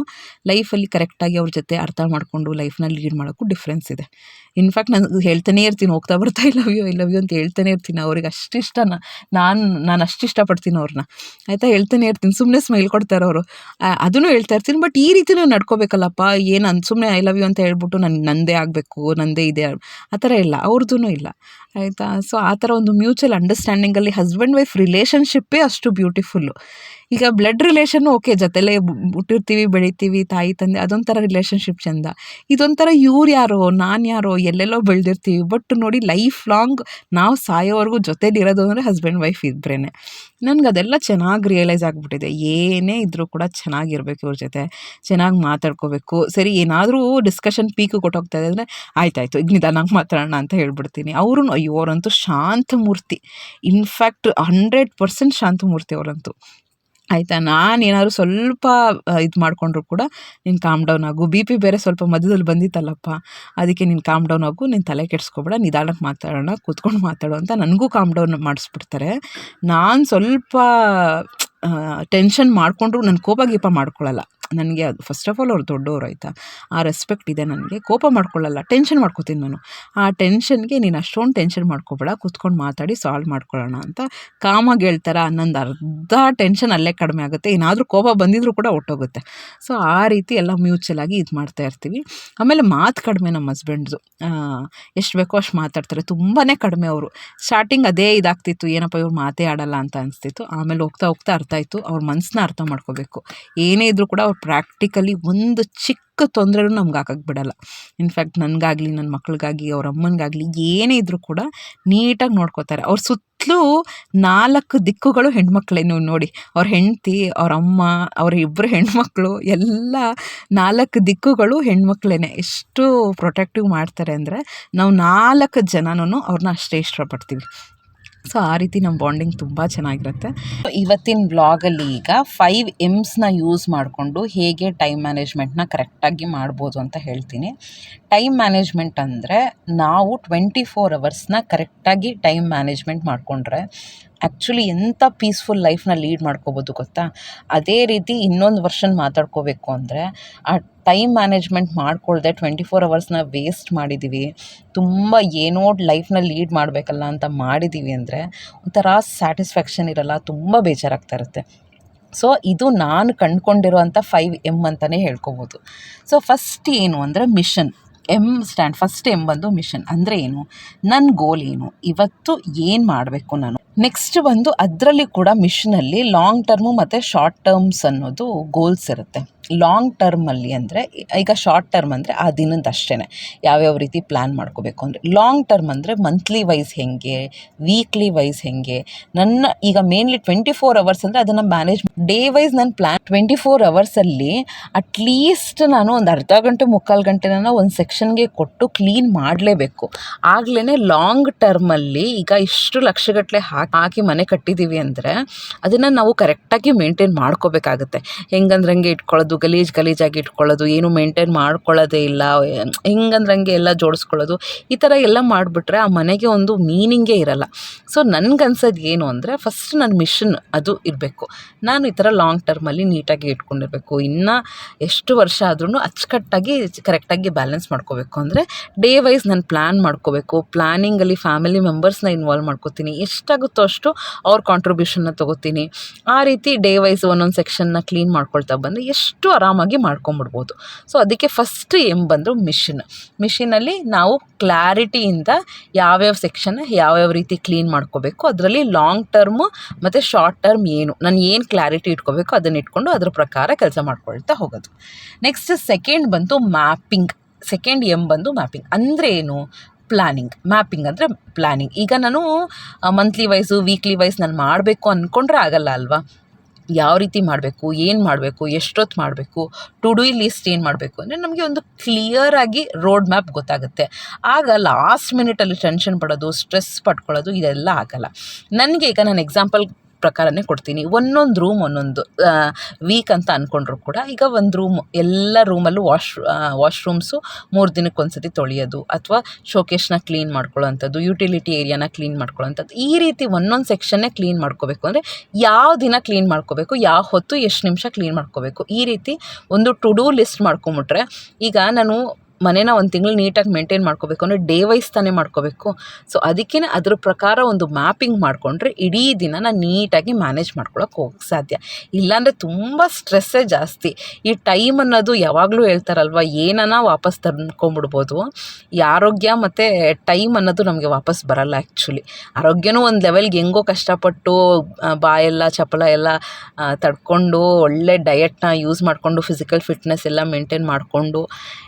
ಲೈಫಲ್ಲಿ ಕರೆಕ್ಟಾಗಿ ಅವ್ರ ಜೊತೆ ಅರ್ಥ ಮಾಡಿಕೊಂಡು ಲೈಫ್ನ ಲೀಡ್ ಮಾಡೋಕ್ಕೂ ಡಿಫ್ರೆನ್ಸ್ ಇದೆ. ಇನ್ಫ್ಯಾಕ್ಟ್ ನಾನು ಹೇಳ್ತಾನೆ ಇರ್ತೀನಿ, ಹೋಗ್ತಾ ಬರ್ತಾ ಇಲ್ಲ love you I love you ಅಂತ ಹೇಳ್ತಾನೆ ಇರ್ತೀನಿ ಅವ್ರಿಗೆ ಅಷ್ಟಿಷ್ಟ ನಾನು ನಾನು ಅಷ್ಟು ಇಷ್ಟಪಡ್ತೀನಿ ಅವ್ರನ್ನ ಆಯಿತಾ? ಹೇಳ್ತಾನೆ ಇರ್ತೀನಿ ಸುಮ್ಮನೆ ಸ್ಮೈಲ್ ಕೊಡ್ತಾರೆ ಅವರು ಅದನ್ನು ಹೇಳ್ತಾ ಇರ್ತೀನಿ ಬಟ್ ಈ ರೀತಿ ನಡ್ಕೋಬೇಕಲ್ಲಪ್ಪ, ಏನು ಅನ್ ಸುಮ್ಮನೆ ಐ ಲವ್ ಯು ಅಂತ ಹೇಳ್ಬಿಟ್ಟು ನನ್ನ ನಂದೇ ಆಗಬೇಕು, ನಂದೇ ಇದೆ ಆ ಥರ ಇಲ್ಲ ಅವ್ರದ್ದೂ ಇಲ್ಲ. ಆಯಿತಾ? ಸೊ ಆ ಥರ ಒಂದು ಮ್ಯೂಚುವಲ್ ಅಂಡರ್ಸ್ಟ್ಯಾಂಡಿಂಗಲ್ಲಿ ಹಸ್ಬೆಂಡ್ ವೈಫ್ ರಿಲೇಷನ್ಶಿಪ್ಪೇ ಅಷ್ಟು ಬ್ಯೂಟಿಫುಲ್ಲು ಈಗ ಬ್ಲಡ್ ರಿಲೇಷನ್ ಓಕೆ ಜೊತೆಲೇ ಹುಟ್ಟಿರ್ತೀವಿ, ಬೆಳಿತೀವಿ, ತಾಯಿ, ತಂದೆ, ಅದೊಂಥರ ರಿಲೇಷನ್ಶಿಪ್ ಚೆಂದ. ಇದೊಂಥರ ಇವ್ರು ಯಾರೋ, ನಾನು ಯಾರೋ, ಎಲ್ಲೆಲ್ಲೋ ಬೆಳೆದಿರ್ತೀವಿ. ಬಟ್ ನೋಡಿ ಲೈಫ್ ಲಾಂಗ್ ನಾವು ಸಾಯೋವರೆಗೂ ಜೊತೇಲಿರೋದು ಅಂದರೆ ಹಸ್ಬೆಂಡ್ ವೈಫ್ ಇದ್ರೇ ನನಗೆ ಅದೆಲ್ಲ ಚೆನ್ನಾಗಿ ರಿಯಲೈಸ್ ಆಗಿಬಿಟ್ಟಿದೆ. ಏನೇ ಇದ್ದರೂ ಕೂಡ ಚೆನ್ನಾಗಿರ್ಬೇಕು ಇವ್ರ ಜೊತೆ. ಚೆನ್ನಾಗಿ ಮಾತಾಡ್ಕೋಬೇಕು. ಸರಿ, ಏನಾದರೂ ಡಿಸ್ಕಷನ್ ಪೀಕು ಕೊಟ್ಟೋಗ್ತಾ ಇದೆ ಅಂದರೆ ಆಯ್ತಾಯ್ತು, ಈಗ ನಿಧಾನಾಗಿ ಮಾತಾಡೋಣ ಅಂತ ಹೇಳ್ಬಿಡ್ತೀನಿ. ಅವರು ಅಯ್ಯೋ, ಅವರಂತೂ ಶಾಂತಮೂರ್ತಿ ಇನ್ಫ್ಯಾಕ್ಟ್ ಹಂಡ್ರೆಡ್ ಪರ್ಸೆಂಟ್ ಶಾಂತಮೂರ್ತಿ ಅವರಂತೂ. ಆಯಿತಾ? ನಾನು ಏನಾದ್ರು ಸ್ವಲ್ಪ ಇದು ಮಾಡಿಕೊಂಡ್ರು ಕೂಡ ನೀನು ಕಾಮ್ ಡೌನ್ ಆಗು. ಬಿ ಪಿ ಬೇರೆ ಸ್ವಲ್ಪ ಮಧ್ಯದಲ್ಲಿ ಬಂದಿತ್ತಲ್ಲಪ್ಪ. ಅದಕ್ಕೆ ನೀನು ಕಾಮ್ ಡೌನ್ ಆಗು. ನೀನು ತಲೆ ಕೆಡಿಸ್ಕೊಬೇಡ. ನಿಧಾನಕ್ಕೆ ಮಾತಾಡೋಣ. ಕೂತ್ಕೊಂಡು ಮಾತಾಡು ಅಂತ ನನಗೂ ಕಾಮ್ ಡೌನ್ ಮಾಡಿಸ್ಬಿಡ್ತಾರೆ. ನಾನು ಸ್ವಲ್ಪ ಟೆನ್ಷನ್ ಮಾಡಿಕೊಂಡ್ರು. ನನ್ನ ಕೋಪ ಗೀಪ ಮಾಡ್ಕೊಳ್ಳಲ್ಲ ನನಗೆ ಅದು ಫಸ್ಟ್ ಆಫ್ ಆಲ್ ಅವ್ರು ದೊಡ್ಡವರು ಆಯಿತಾ? ಆ ರೆಸ್ಪೆಕ್ಟ್ ಇದೆ ನನಗೆ. ಕೋಪ ಮಾಡ್ಕೊಳ್ಳಲ್ಲ. ಟೆನ್ಷನ್ ಮಾಡ್ಕೋತೀನಿ ನಾನು. ಆ ಟೆನ್ಷನ್ಗೆ ನೀನು ಅಷ್ಟೊಂದು ಟೆನ್ಷನ್ ಮಾಡ್ಕೋಬೇಡ. ಕೂತ್ಕೊಂಡು ಮಾತಾಡಿ ಸಾಲ್ವ್ ಮಾಡ್ಕೊಳ್ಳೋಣ ಅಂತ ಕಾಮಾಗಿ ಹೇಳ್ತಾರೆ ನಂದು ಅರ್ಧ ಟೆನ್ಷನ್ ಅಲ್ಲೇ ಕಡಿಮೆ ಆಗುತ್ತೆ. ಏನಾದರೂ ಕೋಪ ಬಂದಿದ್ರೂ ಕೂಡ ಒಟ್ಟೋಗುತ್ತೆ. ಸೊ ಆ ರೀತಿ ಎಲ್ಲ ಮ್ಯೂಚುವಲ್ ಆಗಿ ಇದು ಮಾಡ್ತಾ ಇರ್ತೀವಿ. ಆಮೇಲೆ ಮಾತು ಕಡಿಮೆ ನಮ್ಮ ಹಸ್ಬೆಂಡ್ದು ಎಷ್ಟು ಬೇಕೋ ಅಷ್ಟು ಮಾತಾಡ್ತಾರೆ. ತುಂಬಾ ಕಡಿಮೆ ಅವರು. ಸ್ಟಾರ್ಟಿಂಗ್ ಅದೇ ಇದಾಗ್ತಿತ್ತು. ಏನಪ್ಪ ಇವ್ರು ಮಾತೇ ಆಡಲ್ಲ ಅಂತ ಅನಿಸ್ತಿತ್ತು. ಆಮೇಲೆ ಹೋಗ್ತಾ ಹೋಗ್ತಾ ಅರ್ಥ ಆಯಿತು. ಅವ್ರ ಮನಸ್ಸನ್ನ ಅರ್ಥ ಮಾಡ್ಕೋಬೇಕು. ಏನೇ ಇದ್ರೂ ಕೂಡ ಅವ್ರು ಪ್ರಾಕ್ಟಿಕಲಿ ಒಂದು ಚಿಕ್ಕ ತೊಂದರೆನೂ ನಮ್ಗೆ ಹಾಕಕ್ಕೆ ಬಿಡಲ್ಲ. ಇನ್ಫ್ಯಾಕ್ಟ್ ನನಗಾಗಲಿ ನನ್ನ ಮಕ್ಳಿಗಾಗಲಿ, ಅವ್ರ ಅಮ್ಮನಿಗಾಗಲಿ, ಏನೇ ಇದ್ದರೂ ಕೂಡ ನೀಟಾಗಿ ನೋಡ್ಕೋತಾರೆ. ಅವ್ರ ಸುತ್ತಲೂ ನಾಲ್ಕು ದಿಕ್ಕುಗಳು ಹೆಣ್ಮಕ್ಳೇ ನೀವು ನೋಡಿ. ಅವ್ರ ಹೆಂಡತಿ, ಅವ್ರ ಅಮ್ಮ, ಅವ್ರ ಇಬ್ಬರು ಹೆಣ್ಮಕ್ಳು, ಎಲ್ಲ ನಾಲ್ಕು ದಿಕ್ಕುಗಳು ಹೆಣ್ಮಕ್ಳೇ ಎಷ್ಟು ಪ್ರೊಟೆಕ್ಟಿವ್ ಮಾಡ್ತಾರೆ ಅಂದರೆ ನಾವು ನಾಲ್ಕು ಜನನೂ ಅವ್ರನ್ನ ಅಷ್ಟೇ ಇಷ್ಟಪಡ್ತೀವಿ. ಸೊ ಆ ರೀತಿ ನಮ್ಮ ಬಾಂಡಿಂಗ್ ತುಂಬ ಚೆನ್ನಾಗಿರುತ್ತೆ. ಇವತ್ತಿನ ಬ್ಲಾಗಲ್ಲಿ ಈಗ ಫೈವ್ ಎಮ್ಸ್ನ ಯೂಸ್ ಮಾಡಿಕೊಂಡು ಹೇಗೆ ಟೈಮ್ ಮ್ಯಾನೇಜ್ಮೆಂಟ್ನ ಕರೆಕ್ಟಾಗಿ ಮಾಡ್ಬೋದು ಅಂತ ಹೇಳ್ತೀನಿ. ಟೈಮ್ ಮ್ಯಾನೇಜ್ಮೆಂಟ್ ಅಂದರೆ ನಾವು ಟ್ವೆಂಟಿ ಫೋರ್ ಅವರ್ಸ್ನ ಕರೆಕ್ಟಾಗಿ ಟೈಮ್ ಮ್ಯಾನೇಜ್ಮೆಂಟ್ ಮಾಡಿಕೊಂಡ್ರೆ ಆ್ಯಕ್ಚುಲಿ ಎಂಥ ಪೀಸ್ಫುಲ್ ಲೈಫ್ನ ಲೀಡ್ ಮಾಡ್ಕೋಬೋದು ಗೊತ್ತಾ? ಅದೇ ರೀತಿ ಇನ್ನೊಂದು ವರ್ಷನ್ ಮಾತಾಡ್ಕೋಬೇಕು ಅಂದರೆ, ಆ ಟೈಮ್ ಮ್ಯಾನೇಜ್ಮೆಂಟ್ ಮಾಡ್ಕೊಳ್ದೆ ಟ್ವೆಂಟಿ ಫೋರ್ ಅವರ್ಸ್ನ ವೇಸ್ಟ್ ಮಾಡಿದ್ದೀವಿ ತುಂಬ ಏನೋ ಲೈಫ್ನ ಲೀಡ್ ಮಾಡಬೇಕಲ್ಲ ಅಂತ ಮಾಡಿದ್ದೀವಿ ಅಂದರೆ, ಒಂಥರ ಸ್ಯಾಟಿಸ್ಫ್ಯಾಕ್ಷನ್ ಇರಲ್ಲ, ತುಂಬ ಬೇಜಾರಾಗ್ತಾ ಇರುತ್ತೆ. ಸೊ, ಇದು ನಾನು ಕಂಡುಕೊಂಡಿರುವಂಥ ಫೈವ್ ಎಂ ಅಂತಲೇ ಹೇಳ್ಕೊಬೋದು. ಸೊ, ಫಸ್ಟ್ ಏನು ಅಂದರೆ mission. M stand, first M ಬಂದು ಮಿಷನ್. ಅಂದರೆ ಏನು? ನನ್ನ ಗೋಲ್ ಏನು? ಇವತ್ತು ಏನು ಮಾಡಬೇಕು ನಾನು? ನೆಕ್ಸ್ಟ್ ಬಂದು ಅದರಲ್ಲಿ ಕೂಡ ಮಿಷನಲ್ಲಿ ಲಾಂಗ್ ಟರ್ಮು ಮತ್ತು ಶಾರ್ಟ್ ಟರ್ಮ್ಸ್ ಅನ್ನೋದು ಗೋಲ್ಸ್ ಇರುತ್ತೆ. ಲಾಂಗ್ ಟರ್ಮಲ್ಲಿ ಅಂದರೆ, ಈಗ ಶಾರ್ಟ್ ಟರ್ಮ್ ಅಂದರೆ ಆ ದಿನದ ಅಷ್ಟೇ ಯಾವ್ಯಾವ ರೀತಿ ಪ್ಲ್ಯಾನ್ ಮಾಡ್ಕೋಬೇಕು ಅಂದರೆ ಲಾಂಗ್ ಟರ್ಮ್ ಅಂದರೆ ಮಂತ್ಲಿ ವೈಸ್ ಹೇಗೆ ವೀಕ್ಲಿ ವೈಸ್ ಹೇಗೆ, ನನ್ನ ಈಗ ಮೇನ್ಲಿ ಟ್ವೆಂಟಿ ಫೋರ್ ಅವರ್ಸ್ ಅಂದರೆ ಅದನ್ನು ಮ್ಯಾನೇಜ್ ಡೇ ವೈಸ್ ನನ್ನ ಪ್ಲ್ಯಾನ್ ಟ್ವೆಂಟಿ ಫೋರ್ ಅವರ್ಸಲ್ಲಿ ಅಟ್ಲೀಸ್ಟ್ ನಾನು ಒಂದು ಅರ್ಧ ಗಂಟೆ, ಮುಕ್ಕಾಲು ಗಂಟೆನ ಒಂದು ಸೆಕ್ಷನ್ಗೆ ಕೊಟ್ಟು ಕ್ಲೀನ್ ಮಾಡಲೇಬೇಕು. ಆಗ್ಲೇ ಲಾಂಗ್ ಟರ್ಮಲ್ಲಿ ಈಗ ಇಷ್ಟು ಲಕ್ಷಗಟ್ಟಲೆ ಹಾಕಿ ಹಾಕಿ ಮನೆ ಕಟ್ಟಿದ್ದೀವಿ ಅಂದರೆ ಅದನ್ನು ನಾವು ಕರೆಕ್ಟಾಗಿ ಮೇಂಟೈನ್ ಮಾಡ್ಕೋಬೇಕಾಗುತ್ತೆ. ಹೆಂಗಂದ್ರೆ ಹಂಗೆ ಇಟ್ಕೊಳ್ಳೋದು, ಗಲೀಜು ಗಲೀಜಾಗಿ ಇಟ್ಕೊಳ್ಳೋದು, ಏನು ಮೇಂಟೈನ್ ಮಾಡ್ಕೊಳ್ಳೋದೇ ಇಲ್ಲ, ಹೆಂಗಂದ್ರೆ ಹಂಗೆ ಎಲ್ಲ ಜೋಡಿಸ್ಕೊಳ್ಳೋದು, ಈ ಥರ ಎಲ್ಲ ಮಾಡಿಬಿಟ್ರೆ ಆ ಮನೆಗೆ ಒಂದು ಮೀನಿಂಗೇ ಇರಲ್ಲ. ಸೊ ನನಗನ್ಸೋದು ಏನು ಅಂದರೆ ಫಸ್ಟ್ ನನ್ನ ಮಿಷನ್ ಅದು ಇರಬೇಕು. ನಾನು ಈ ಥರ ಲಾಂಗ್ ಟರ್ಮಲ್ಲಿ ನೀಟಾಗಿ ಇಟ್ಕೊಂಡಿರಬೇಕು. ಇನ್ನು ಎಷ್ಟು ವರ್ಷ ಆದ್ರೂ ಅಚ್ಚುಕಟ್ಟಾಗಿ ಕರೆಕ್ಟಾಗಿ ಬ್ಯಾಲೆನ್ಸ್ ಮಾಡ್ಕೋಬೇಕು. ಅಂದರೆ ಡೇ ವೈಸ್ ನಾನು ಪ್ಲ್ಯಾನ್ ಮಾಡ್ಕೋಬೇಕು. ಪ್ಲ್ಯಾನಿಂಗಲ್ಲಿ ಫ್ಯಾಮಿಲಿ ಮೆಂಬರ್ಸ್ನ ಇನ್ವಾಲ್ವ್ ಮಾಡ್ಕೋತೀನಿ. ಎಷ್ಟಾಗುತ್ತೋ ಅಷ್ಟು ಅವ್ರ ಕಾಂಟ್ರಿಬ್ಯೂಷನ್ನ ತೊಗೋತೀನಿ. ಆ ರೀತಿ ಡೇ ವೈಸ್ ಒಂದೊಂದು ಸೆಕ್ಷನ್ನ ಕ್ಲೀನ್ ಮಾಡ್ಕೊಳ್ತಾ ಬಂದು ಎಷ್ಟು ಆರಾಮಾಗಿ ಮಾಡ್ಕೊಂಬಿಡ್ಬೋದು. ಸೊ ಅದಕ್ಕೆ ಫಸ್ಟ್ ಏಮ್ ಬಂದರು ಮಿಷಿನ್ ಮಿಷಿನಲ್ಲಿ ನಾವು ಕ್ಲಾರಿಟಿಯಿಂದ ಯಾವ್ಯಾವ ಸೆಕ್ಷನ್ ಯಾವ್ಯಾವ ರೀತಿ ಕ್ಲೀನ್ ಮಾಡ್ಕೋಬೇಕು, ಅದರಲ್ಲಿ ಲಾಂಗ್ ಟರ್ಮು ಮತ್ತು ಶಾರ್ಟ್ ಟರ್ಮ್ ಏನು, ನಾನು ಏನು ಕ್ಲಾರಿಟಿ ಇಟ್ಕೋಬೇಕು ಅದನ್ನ ಇಟ್ಕೊಂಡು ಅದ್ರ ಪ್ರಕಾರ ಕೆಲಸ ಮಾಡ್ಕೊಳ್ತಾ ಹೋಗೋದು. ನೆಕ್ಸ್ಟ್ ಸೆಕೆಂಡ್ ಬಂತು ಮ್ಯಾಪಿಂಗ್ ಸೆಕೆಂಡ್ ಎಂ ಬಂದು ಮ್ಯಾಪಿಂಗ್ ಅಂದರೆ ಏನು? ಪ್ಲ್ಯಾನಿಂಗ್ ಮ್ಯಾಪಿಂಗ್ ಅಂದರೆ ಪ್ಲ್ಯಾನಿಂಗ್ ಈಗ ನಾನು ಮಂತ್ಲಿ ವೈಸು ವೀಕ್ಲಿ ವೈಸ್ ನಾನು ಮಾಡಬೇಕು ಅಂದ್ಕೊಂಡ್ರೆ ಆಗಲ್ಲ ಅಲ್ವಾ? ಯಾವ ರೀತಿ ಮಾಡಬೇಕು, ಏನು ಮಾಡಬೇಕು ಎಷ್ಟೊತ್ತು ಮಾಡಬೇಕು ಟು ಡೂ ಲಿಸ್ಟ್ ಏನು ಮಾಡಬೇಕು ಅಂದರೆ ನಮಗೆ ಒಂದು ಕ್ಲಿಯರಾಗಿ ರೋಡ್ ಮ್ಯಾಪ್ ಗೊತ್ತಾಗುತ್ತೆ. ಆಗ ಲಾಸ್ಟ್ ಮಿನಿಟಲ್ಲಿ ಟೆನ್ಷನ್ ಪಡೋದು ಸ್ಟ್ರೆಸ್ ಪಡ್ಕೊಳ್ಳೋದು ಇದೆಲ್ಲ ಆಗಲ್ಲ. ನನಗೆ ಈಗ ನಾನು ಎಕ್ಸಾಂಪಲ್ ಪ್ರಕಾರನೇ ಕೊಡ್ತೀನಿ. ಒಂದೊಂದು ರೂಮ್ ಒಂದೊಂದು ವೀಕ್ ಅಂತ ಅಂದ್ಕೊಂಡ್ರು ಕೂಡ ಈಗ ಒಂದು ರೂಮ್ ಎಲ್ಲ ರೂಮಲ್ಲೂ ವಾಶ್ ವಾಶ್ರೂಮ್ಸು ಮೂರು ದಿನಕ್ಕೆ ಒಂದು ಸತಿ ತೊಳೆಯೋದು ಅಥವಾ ಶೋಕೇಶ್ನ ಕ್ಲೀನ್ ಮಾಡ್ಕೊಳ್ಳೋಂಥದ್ದು ಯುಟಿಲಿಟಿ ಏರಿಯಾನ ಕ್ಲೀನ್ ಮಾಡ್ಕೊಳ್ಳೋಂಥದ್ದು. ಈ ರೀತಿ ಒಂದೊಂದು ಸೆಕ್ಷನ್ನೇ ಕ್ಲೀನ್ ಮಾಡ್ಕೋಬೇಕು. ಅಂದರೆ ಯಾವ ದಿನ ಕ್ಲೀನ್ ಮಾಡ್ಕೋಬೇಕು, ಯಾವ ಹೊತ್ತು ಎಷ್ಟು ನಿಮಿಷ ಕ್ಲೀನ್ ಮಾಡ್ಕೋಬೇಕು, ಈ ರೀತಿ ಒಂದು ಟು ಡೂ ಲಿಸ್ಟ್ ಮಾಡ್ಕೊಂಬಿಟ್ರೆ ಈಗ ನಾನು ಮನೇನ ಒಂದು ತಿಂಗಳು ನೀಟಾಗಿ ಮೇಂಟೈನ್ ಮಾಡ್ಕೋಬೇಕು. ಅಂದರೆ ಡೇ ವೈಸ್ ತಾನೇ ಮಾಡ್ಕೋಬೇಕು. ಸೊ ಅದಕ್ಕೇ ಅದ್ರ ಪ್ರಕಾರ ಒಂದು ಮ್ಯಾಪಿಂಗ್ ಮಾಡಿಕೊಂಡ್ರೆ ಇಡೀ ದಿನ ನಾನು ನೀಟಾಗಿ ಮ್ಯಾನೇಜ್ ಮಾಡ್ಕೊಳಕ್ಕೆ ಹೋಗಕ್ಕೆ ಸಾಧ್ಯ. ಇಲ್ಲಾಂದರೆ ತುಂಬ ಸ್ಟ್ರೆಸ್ಸೇ ಜಾಸ್ತಿ. ಈ ಟೈಮ್ ಅನ್ನೋದು ಯಾವಾಗಲೂ ಹೇಳ್ತಾರಲ್ವ, ಏನನ ವಾಪಸ್ ತಂದ್ಕೊಂಬಿಡ್ಬೋದು. ಈ ಆರೋಗ್ಯ ಮತ್ತು ಟೈಮ್ ಅನ್ನೋದು ನಮಗೆ ವಾಪಸ್ ಬರಲ್ಲ ಆ್ಯಕ್ಚುಲಿ ಆರೋಗ್ಯನೂ ಒಂದು ಲೆವೆಲ್ಗೆ ಹೆಂಗೋ ಕಷ್ಟಪಟ್ಟು ಬಾಯೆಲ್ಲ ಚಪಲ ಎಲ್ಲ ತಡ್ಕೊಂಡು ಒಳ್ಳೆ ಡಯಟ್ನ ಯೂಸ್ ಮಾಡಿಕೊಂಡು ಫಿಸಿಕಲ್ ಫಿಟ್ನೆಸ್ ಎಲ್ಲ ಮೇಂಟೈನ್ ಮಾಡಿಕೊಂಡು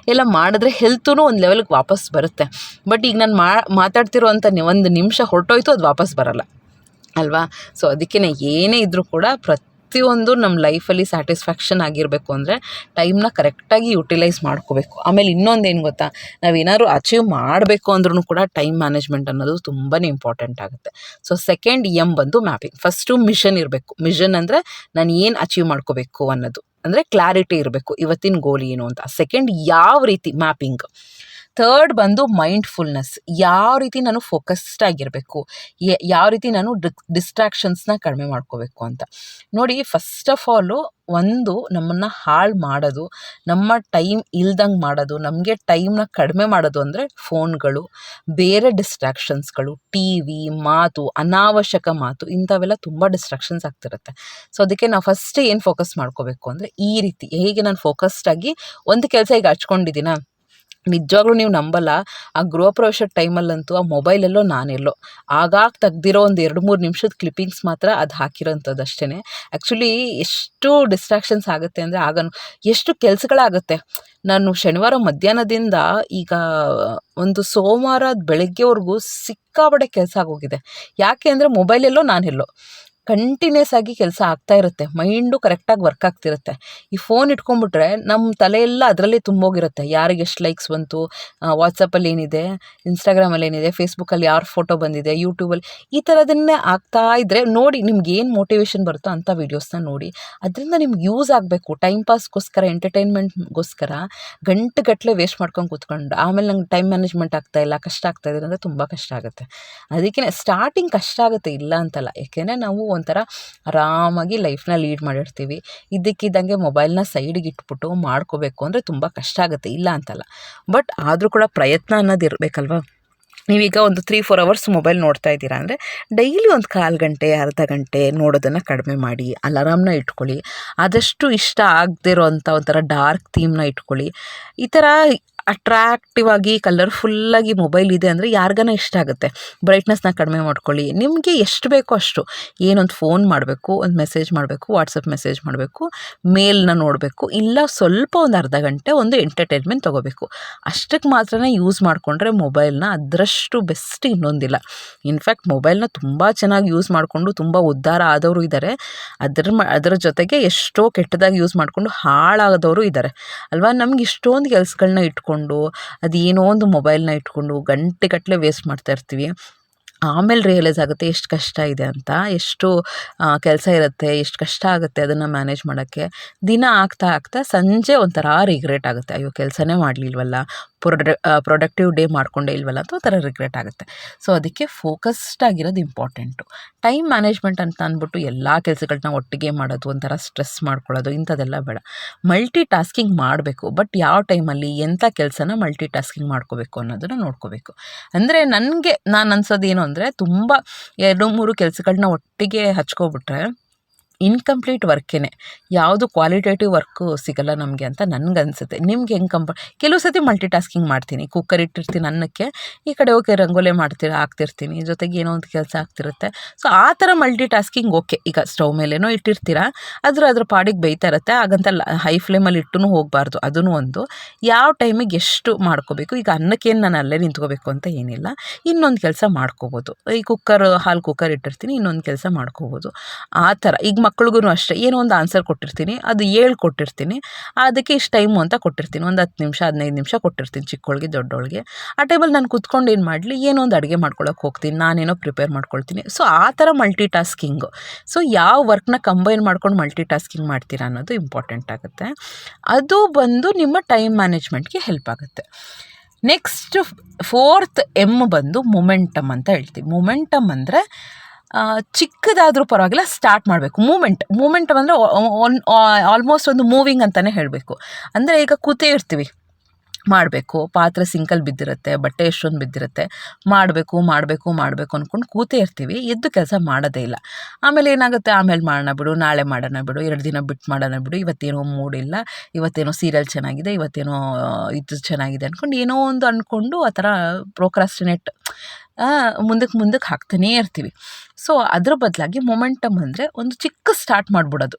ಎಲ್ಲ ಮಾಡಿದ್ರೆ ಹೆಲ್ತೂ ಒಂದು ಲೆವೆಲ್ಗೆ ವಾಪಸ್ ಬರುತ್ತೆ. ಬಟ್ ಈಗ ನಾನು ಮಾತಾಡ್ತಿರೋವಂಥ ಒಂದು ನಿಮಿಷ ಹೊರಟೋಯ್ತು, ಅದು ವಾಪಸ್ ಬರಲ್ಲ. ಅಲ್ವಾ? ಸೊ ಅದಕ್ಕೆ ಏನೇ ಇದ್ದರೂ ಕೂಡ ಪ್ರತಿಯೊಂದು ನಮ್ಮ ಲೈಫಲ್ಲಿ ಸ್ಯಾಟಿಸ್ಫ್ಯಾಕ್ಷನ್ ಆಗಿರಬೇಕು ಅಂದರೆ ಟೈಮ್ನ ಕರೆಕ್ಟಾಗಿ ಯುಟಿಲೈಸ್ ಮಾಡ್ಕೋಬೇಕು. ಆಮೇಲೆ ಇನ್ನೊಂದು ಏನು ಗೊತ್ತಾ? ನಾವೇನಾದ್ರು ಅಚೀವ್ ಮಾಡಬೇಕು ಅಂದ್ರೂ ಕೂಡ ಟೈಮ್ ಮ್ಯಾನೇಜ್ಮೆಂಟ್ ಅನ್ನೋದು ತುಂಬಾ ಇಂಪಾರ್ಟೆಂಟ್ ಆಗುತ್ತೆ. ಸೊ ಸೆಕೆಂಡ್ ಎಂ ಬಂದು ಮ್ಯಾಪಿಂಗ್ ಫಸ್ಟು ಮಿಷನ್ ಇರಬೇಕು. ಮಿಷನ್ ಅಂದರೆ ನಾನು ಏನು ಅಚೀವ್ ಮಾಡ್ಕೋಬೇಕು ಅನ್ನೋದು. ಅಂದರೆ ಕ್ಲಾರಿಟಿ ಇರಬೇಕು. ಇವತ್ತಿನ ಗೋಲ್ ಏನು ಅಂತ. ಸೆಕೆಂಡ್ ಯಾವ ರೀತಿ ಮ್ಯಾಪಿಂಗ್ ಥರ್ಡ್ ಬಂದು ಮೈಂಡ್ಫುಲ್ನೆಸ್ ಯಾವ ರೀತಿ ನಾನು ಫೋಕಸ್ಡ್ ಆಗಿರಬೇಕು ಯಾವ ರೀತಿ ನಾನು ಡಿಸ್ಟ್ರಾಕ್ಷನ್ಸ್ನ ಕಡಿಮೆ ಮಾಡ್ಕೋಬೇಕು ಅಂತ. ನೋಡಿ ಫಸ್ಟ್ ಆಫ್ ಆಲು ಒಂದು ನಮ್ಮನ್ನು ಹಾಳು ಮಾಡೋದು, ನಮ್ಮ ಟೈಮ್ ಇಲ್ದಂಗೆ ಮಾಡೋದು, ನಮಗೆ ಟೈಮ್ನ ಕಡಿಮೆ ಮಾಡೋದು ಅಂದರೆ ಫೋನ್ಗಳು ಬೇರೆ ಡಿಸ್ಟ್ರಾಕ್ಷನ್ಸ್ಗಳು ಟಿ ವಿ ಮಾತು, ಅನಾವಶ್ಯಕ ಮಾತು, ಇಂಥವೆಲ್ಲ ತುಂಬ ಡಿಸ್ಟ್ರಾಕ್ಷನ್ಸ್ ಆಗ್ತಿರುತ್ತೆ. ಸೊ ಅದಕ್ಕೆ ನಾವು ಫಸ್ಟ್ ಏನು ಫೋಕಸ್ ಮಾಡ್ಕೋಬೇಕು ಅಂದರೆ ಈ ರೀತಿ, ಹೇಗೆ ನಾನು ಫೋಕಸ್ಡ್ ಆಗಿ ಒಂದು ಕೆಲಸ ಈಗ ಹಚ್ಕೊಂಡಿದ್ದೀನ? ನಿಜವಾಗ್ಲೂ ನೀವು ನಂಬಲ್ಲ. ಆ ಗೃಹ ಪ್ರವೇಶದ ಟೈಮಲ್ಲಂತೂ ಆ ಮೊಬೈಲೆಲ್ಲೋ ನಾನೆಲ್ಲೋ. ಆಗಾಗ ತೆಗ್ದಿರೋ ಒಂದು ಎರಡು ಮೂರು ನಿಮಿಷದ ಕ್ಲಿಪ್ಪಿಂಗ್ಸ್ ಮಾತ್ರ ಅದು ಹಾಕಿರೋಂಥದ್ದು ಅಷ್ಟೇ ಆ್ಯಕ್ಚುಲಿ ಎಷ್ಟು ಡಿಸ್ಟ್ರಾಕ್ಷನ್ಸ್ ಆಗುತ್ತೆ ಅಂದರೆ ಆಗ ಎಷ್ಟು ಕೆಲಸಗಳಾಗುತ್ತೆ. ನಾನು ಶನಿವಾರ ಮಧ್ಯಾಹ್ನದಿಂದ ಈಗ ಒಂದು ಸೋಮವಾರ ಬೆಳಗ್ಗೆವರೆಗೂ ಸಿಕ್ಕಾಬಡೆ ಕೆಲಸ ಆಗೋಗಿದೆ. ಯಾಕೆ ಅಂದರೆ ಮೊಬೈಲೆಲ್ಲೋ ನಾನೆಲ್ಲೋ. ಕಂಟಿನ್ಯೂಸ್ ಆಗಿ ಕೆಲಸ ಆಗ್ತಾ ಇರುತ್ತೆ. ಮೈಂಡು ಕರೆಕ್ಟಾಗಿ ವರ್ಕ್ ಆಗ್ತಿರುತ್ತೆ. ಈ ಫೋನ್ ಇಟ್ಕೊಂಡ್ಬಿಟ್ರೆ ನಮ್ಮ ತಲೆಯೆಲ್ಲ ಅದರಲ್ಲೇ ತುಂಬೋಗಿರುತ್ತೆ. ಯಾರಿಗೆ ಎಷ್ಟು ಲೈಕ್ಸ್ ಬಂತು ವಾಟ್ಸಪ್ಪಲ್ಲಿ ಏನಿದೆ ಇನ್ಸ್ಟಾಗ್ರಾಮಲ್ಲಿ ಏನಿದೆ ಫೇಸ್ಬುಕ್ಕಲ್ಲಿ ಯಾರು ಫೋಟೋ ಬಂದಿದೆ ಯೂಟ್ಯೂಬಲ್ಲಿ ಈ ಥರದನ್ನೇ ಆಗ್ತಾ ಇದ್ದರೆ ನೋಡಿ ನಿಮ್ಗೆ ಏನು ಮೋಟಿವೇಶನ್ ಬರುತ್ತೋ ಅಂಥ ವೀಡಿಯೋಸ್ನ ನೋಡಿ. ಅದರಿಂದ ನಿಮ್ಗೆ ಯೂಸ್ ಆಗಬೇಕು. ಟೈಮ್ ಪಾಸ್ಗೋಸ್ಕರ ಎಂಟರ್ಟೈನ್ಮೆಂಟ್ಗೋಸ್ಕರ ಗಂಟೆಗಟ್ಟಲೆ ವೇಸ್ಟ್ ಮಾಡ್ಕೊಂಡು ಕೂತ್ಕೊಂಡು, ಆಮೇಲೆ ನಂಗೆ ಟೈಮ್ ಮ್ಯಾನೇಜ್ಮೆಂಟ್ ಆಗ್ತಾ ಇಲ್ಲ, ಕಷ್ಟ ಆಗ್ತಾ ಇದೆ ಅಂದರೆ ತುಂಬ ಕಷ್ಟ ಆಗುತ್ತೆ. ಅದಕ್ಕೆ ಸ್ಟಾರ್ಟಿಂಗ್ ಕಷ್ಟ ಆಗುತ್ತೆ ಇಲ್ಲ ಅಂತಲ್ಲ. ಯಾಕೆಂದರೆ ನಾವು ಒಂಥರ ಆರಾಮಾಗಿ ಲೈಫ್ನ ಲೀಡ್ ಮಾಡಿರ್ತೀವಿ. ಇದ್ದಕ್ಕಿದ್ದಂಗೆ ಮೊಬೈಲ್ನ ಸೈಡಿಗೆ ಇಟ್ಬಿಟ್ಟು ಮಾಡ್ಕೋಬೇಕು ಅಂದರೆ ತುಂಬ ಕಷ್ಟ ಆಗುತ್ತೆ, ಇಲ್ಲ ಅಂತಲ್ಲ. ಬಟ್ ಆದರೂ ಕೂಡ ಪ್ರಯತ್ನ ಅನ್ನೋದು ಇರಬೇಕಲ್ವ? ನೀವೀಗ ಒಂದು ತ್ರೀ ಫೋರ್ ಅವರ್ಸ್ ಮೊಬೈಲ್ ನೋಡ್ತಾ ಇದ್ದೀರಾ ಅಂದರೆ ಡೈಲಿ ಒಂದು ಕಾಲು ಗಂಟೆ, ಅರ್ಧ ಗಂಟೆ ನೋಡೋದನ್ನು ಕಡಿಮೆ ಮಾಡಿ, ಅಲಾರಾಮ್ನ ಇಟ್ಕೊಳ್ಳಿ. ಆದಷ್ಟು ಇಷ್ಟ ಆಗದೇ ಇರೋವಂಥ ಒಂಥರ ಡಾರ್ಕ್ ಥೀಮ್ನ ಇಟ್ಕೊಳ್ಳಿ. ಈ ಥರ ಅಟ್ರಾಕ್ಟಿವ್ ಆಗಿ ಕಲರ್ಫುಲ್ಲಾಗಿ ಮೊಬೈಲ್ ಇದೆ ಅಂದರೆ ಯಾರಿಗಾನ ಇಷ್ಟ ಆಗುತ್ತೆ? ಬ್ರೈಟ್ನೆಸ್ನ ಕಡಿಮೆ ಮಾಡ್ಕೊಳ್ಳಿ. ನಿಮಗೆ ಎಷ್ಟು ಬೇಕೋ ಅಷ್ಟು. ಏನೊಂದು ಫೋನ್ ಮಾಡಬೇಕು, ಒಂದು ಮೆಸೇಜ್ ಮಾಡಬೇಕು ವಾಟ್ಸಪ್ ಮೆಸೇಜ್ ಮಾಡಬೇಕು ಮೇಲ್ನ ನೋಡಬೇಕು, ಇಲ್ಲ ಸ್ವಲ್ಪ ಒಂದು ಅರ್ಧ ಗಂಟೆ ಒಂದು ಎಂಟರ್ಟೈನ್ಮೆಂಟ್ ತೊಗೋಬೇಕು. ಅಷ್ಟಕ್ಕೆ ಮಾತ್ರನೇ ಯೂಸ್ ಮಾಡಿಕೊಂಡ್ರೆ ಮೊಬೈಲ್ನ ಅದರಷ್ಟು ಬೆಸ್ಟ್ ಇನ್ನೊಂದಿಲ್ಲ. ಇನ್ಫ್ಯಾಕ್ಟ್ ಮೊಬೈಲ್ನ ತುಂಬ ಚೆನ್ನಾಗಿ ಯೂಸ್ ಮಾಡಿಕೊಂಡು, ತುಂಬ ಉದ್ಧಾರ ಆದವರು ಇದ್ದಾರೆ ಅದ್ರ ಅದರ ಜೊತೆಗೆ ಎಷ್ಟೋ ಕೆಟ್ಟದಾಗಿ ಯೂಸ್ ಮಾಡಿಕೊಂಡು ಹಾಳಾದವರು ಇದ್ದಾರೆ ಅಲ್ವಾ? ನಮ್ಗೆ ಇಷ್ಟೊಂದು ಕೆಲಸಗಳನ್ನ ಇಟ್ಕೊಂಡು ಅದೇನೋ ಒಂದು ಮೊಬೈಲ್ನ ಇಟ್ಕೊಂಡು ಗಂಟೆಗಟ್ಟಲೆ ವೇಸ್ಟ್ ಮಾಡ್ತಾ ಇರ್ತೀವಿ. ಆಮೇಲೆ ರಿಯಲೈಸ್ ಆಗುತ್ತೆ ಎಷ್ಟು ಕಷ್ಟ ಇದೆ ಅಂತ, ಎಷ್ಟು ಕೆಲಸ ಇರುತ್ತೆ, ಎಷ್ಟು ಕಷ್ಟ ಆಗುತ್ತೆ ಅದನ್ನು ಮ್ಯಾನೇಜ್ ಮಾಡೋಕ್ಕೆ. ದಿನ ಆಗ್ತಾ ಆಗ್ತಾ ಸಂಜೆ ಒಂಥರ ರಿಗ್ರೆಟ್ ಆಗುತ್ತೆ. ಅಯ್ಯೋ, ಕೆಲಸನೇ ಮಾಡಲಿಲ್ವಲ್ಲ, ಪ್ರೊಡ ಪ್ರೊಡಕ್ಟಿವ್ ಡೇ ಮಾಡಿಕೊಂಡೇ ಇಲ್ವಲ್ಲ ಅಂತ ಒಂಥರ ರಿಗ್ರೆಟ್ ಆಗುತ್ತೆ. ಸೊ ಅದಕ್ಕೆ ಫೋಕಸ್ಡ್ ಆಗಿರೋದು ಇಂಪಾರ್ಟೆಂಟು ಟೈಮ್ ಮ್ಯಾನೇಜ್ಮೆಂಟ್ ಅಂತ ಅಂದ್ಬಿಟ್ಟು ಎಲ್ಲ ಕೆಲಸಗಳನ್ನ ಒಟ್ಟಿಗೆ ಮಾಡೋದು, ಒಂಥರ ಸ್ಟ್ರೆಸ್ ಮಾಡ್ಕೊಳ್ಳೋದು, ಇಂಥದ್ದೆಲ್ಲ ಬೇಡ. ಮಲ್ಟಿ ಟಾಸ್ಕಿಂಗ್ ಮಾಡಬೇಕು ಬಟ್ ಯಾವ ಟೈಮಲ್ಲಿ ಎಂಥ ಕೆಲಸನ ಮಲ್ಟಿ ಟಾಸ್ಕಿಂಗ್ ಮಾಡ್ಕೋಬೇಕು ಅನ್ನೋದನ್ನು ನೋಡ್ಕೋಬೇಕು. ಅಂದರೆ ನನಗೆ, ನಾನು ಅನ್ಸೋದೇನು ಅಂದರೆ ತುಂಬ ಎರಡು ಮೂರು ಕೆಲಸಗಳನ್ನ ಒಟ್ಟಿಗೆ ಹಚ್ಕೊಬಿಟ್ರೆ ಇನ್ಕಂಪ್ಲೀಟ್ ವರ್ಕೇನೆ ಯಾವುದು ಕ್ವಾಲಿಟೇಟಿವ್ ವರ್ಕು ಸಿಗಲ್ಲ ನಮಗೆ ಅಂತ ನನಗನ್ಸುತ್ತೆ. ನಿಮ್ಗೆ ಹೆಂಗೆ ಕಂಪ ಕೆಲವು ಸತಿ ಮಲ್ಟಿ ಟಾಸ್ಕಿಂಗ್ ಮಾಡ್ತೀನಿ. ಕುಕ್ಕರ್ ಇಟ್ಟಿರ್ತೀನಿ ಅನ್ನಕ್ಕೆ. ಈ ಕಡೆ ಓಕೆ ರಂಗೋಲೆ ಮಾಡ್ತೀರ, ಹಾಕ್ತಿರ್ತೀನಿ. ಜೊತೆಗೆ ಏನೋ ಒಂದು ಕೆಲಸ ಆಗ್ತಿರುತ್ತೆ. ಸೊ ಆ ಥರ ಮಲ್ಟಿ ಟಾಸ್ಕಿಂಗ್ ಓಕೆ ಈಗ ಸ್ಟವ್ ಮೇಲೇನೋ ಇಟ್ಟಿರ್ತೀರ? ಆದರೂ ಅದ್ರ ಪಾಡಿಗೆ ಬೈತಾ ಇರುತ್ತೆ. ಹಾಗಂತ ಹೈ ಫ್ಲೇಮಲ್ಲಿ ಇಟ್ಟು ಹೋಗಬಾರ್ದು. ಅದನ್ನು ಒಂದು. ಯಾವ ಟೈಮಿಗೆ ಎಷ್ಟು ಮಾಡ್ಕೋಬೇಕು? ಈಗ ಅನ್ನಕ್ಕೇನು ನಾನು ಅಲ್ಲೇ ನಿಂತ್ಕೋಬೇಕು ಅಂತ ಏನಿಲ್ಲ. ಇನ್ನೊಂದು ಕೆಲಸ ಮಾಡ್ಕೋಬೋದು. ಈ ಕುಕ್ಕರ್ ಹಾಲು ಕುಕ್ಕರ್ ಇಟ್ಟಿರ್ತೀನಿ. ಇನ್ನೊಂದು ಕೆಲಸ ಮಾಡ್ಕೋಬೋದು. ಆ ಥರ. ಈಗ ಮಕ್ಳಿಗೂ ಅಷ್ಟೇ. ಏನೋ ಒಂದು ಆನ್ಸರ್ ಕೊಟ್ಟಿರ್ತೀನಿ. ಅದು ಏಳು ಕೊಟ್ಟಿರ್ತೀನಿ. ಅದಕ್ಕೆ ಇಷ್ಟು ಟೈಮು ಅಂತ ಕೊಟ್ಟಿರ್ತೀನಿ. ಒಂದು ಹತ್ತು ನಿಮಿಷ, ಹದಿನೈದು ನಿಮಿಷ ಕೊಟ್ಟಿರ್ತೀನಿ ಚಿಕ್ಕವಳಿಗೆ ದೊಡ್ಡವಳಿಗೆ ಆ ಟೈಮಲ್ಲಿ ನಾನು ಕುತ್ಕೊಂಡು ಏನು ಮಾಡಲಿ? ಏನೋ ಒಂದು ಅಡುಗೆ ಮಾಡ್ಕೊಳಕ್ಕೆ ಹೋಗ್ತೀನಿ. ನಾನೇನೋ ಪ್ರಿಪೇರ್ ಮಾಡ್ಕೊಳ್ತೀನಿ. ಸೊ ಆ ಥರ ಮಲ್ಟಿ ಟಾಸ್ಕಿಂಗು ಸೊ ಯಾವ ವರ್ಕ್ನ ಕಂಬೈನ್ ಮಾಡ್ಕೊಂಡು ಮಲ್ಟಿ ಟಾಸ್ಕಿಂಗ್ ಮಾಡ್ತೀರಾ ಅನ್ನೋದು ಇಂಪಾರ್ಟೆಂಟ್ ಆಗುತ್ತೆ. ಅದು ಬಂದು ನಿಮ್ಮ ಟೈಮ್ ಮ್ಯಾನೇಜ್ಮೆಂಟ್ಗೆ ಹೆಲ್ಪ್ ಆಗುತ್ತೆ. ನೆಕ್ಸ್ಟ್ ಫೋರ್ತ್ ಎಂ ಬಂದು ಮೊಮೆಂಟಮ್ ಅಂತ ಹೇಳ್ತೀವಿ. ಮೊಮೆಂಟಮ್ ಅಂದರೆ ಚಿಕ್ಕದಾದರೂ ಪರವಾಗಿಲ್ಲ ಸ್ಟಾರ್ಟ್ ಮಾಡಬೇಕು. ಮೂಮೆಂಟ್ ಮೂಮೆಂಟ್ ಅಂದರೆ ಒನ್ ಆಲ್ಮೋಸ್ಟ್ ಒಂದು ಮೂವಿಂಗ್ ಅಂತಲೇ ಹೇಳಬೇಕು. ಅಂದರೆ ಈಗ ಕೂತೇ ಇರ್ತೀವಿ. ಮಾಡಬೇಕು. ಪಾತ್ರೆ ಸಿಂಕಲ್ಲಿ ಬಿದ್ದಿರುತ್ತೆ, ಬಟ್ಟೆ ಎಷ್ಟೊಂದು ಬಿದ್ದಿರುತ್ತೆ, ಮಾಡಬೇಕು ಮಾಡಬೇಕು ಮಾಡಬೇಕು ಅಂದ್ಕೊಂಡು ಕೂತೇ ಇರ್ತೀವಿ. ಎದ್ದು ಕೆಲಸ ಮಾಡೋದೇ ಇಲ್ಲ. ಆಮೇಲೆ ಏನಾಗುತ್ತೆ? ಆಮೇಲೆ ಮಾಡೋಣ ಬಿಡು, ನಾಳೆ ಮಾಡೋಣ ಬಿಡು, ಎರಡು ದಿನ ಬಿಟ್ಟು ಮಾಡೋಣ ಬಿಡು, ಇವತ್ತೇನೋ ಮೂಡಿಲ್ಲ ಇವತ್ತೇನೋ ಸೀರಿಯಲ್ ಚೆನ್ನಾಗಿದೆ, ಇವತ್ತೇನೋ ಇದು ಚೆನ್ನಾಗಿದೆ ಅಂದ್ಕೊಂಡು ಏನೋ ಒಂದು ಅಂದ್ಕೊಂಡು ಆ ಥರ ಪ್ರೋಕ್ರಾಸ್ಟಿನೇಟ್ ಮುಂದಕ್ಕೆ ಮುಂದಕ್ಕೆ ಹಾಕ್ತಾನೇ ಇರ್ತೀವಿ. ಸೊ ಅದ್ರ ಬದಲಾಗಿ ಮೊಮೆಂಟಮ್ ಅಂದರೆ ಒಂದು ಚಿಕ್ಕ ಸ್ಟಾರ್ಟ್ ಮಾಡಿಬಿಡೋದು.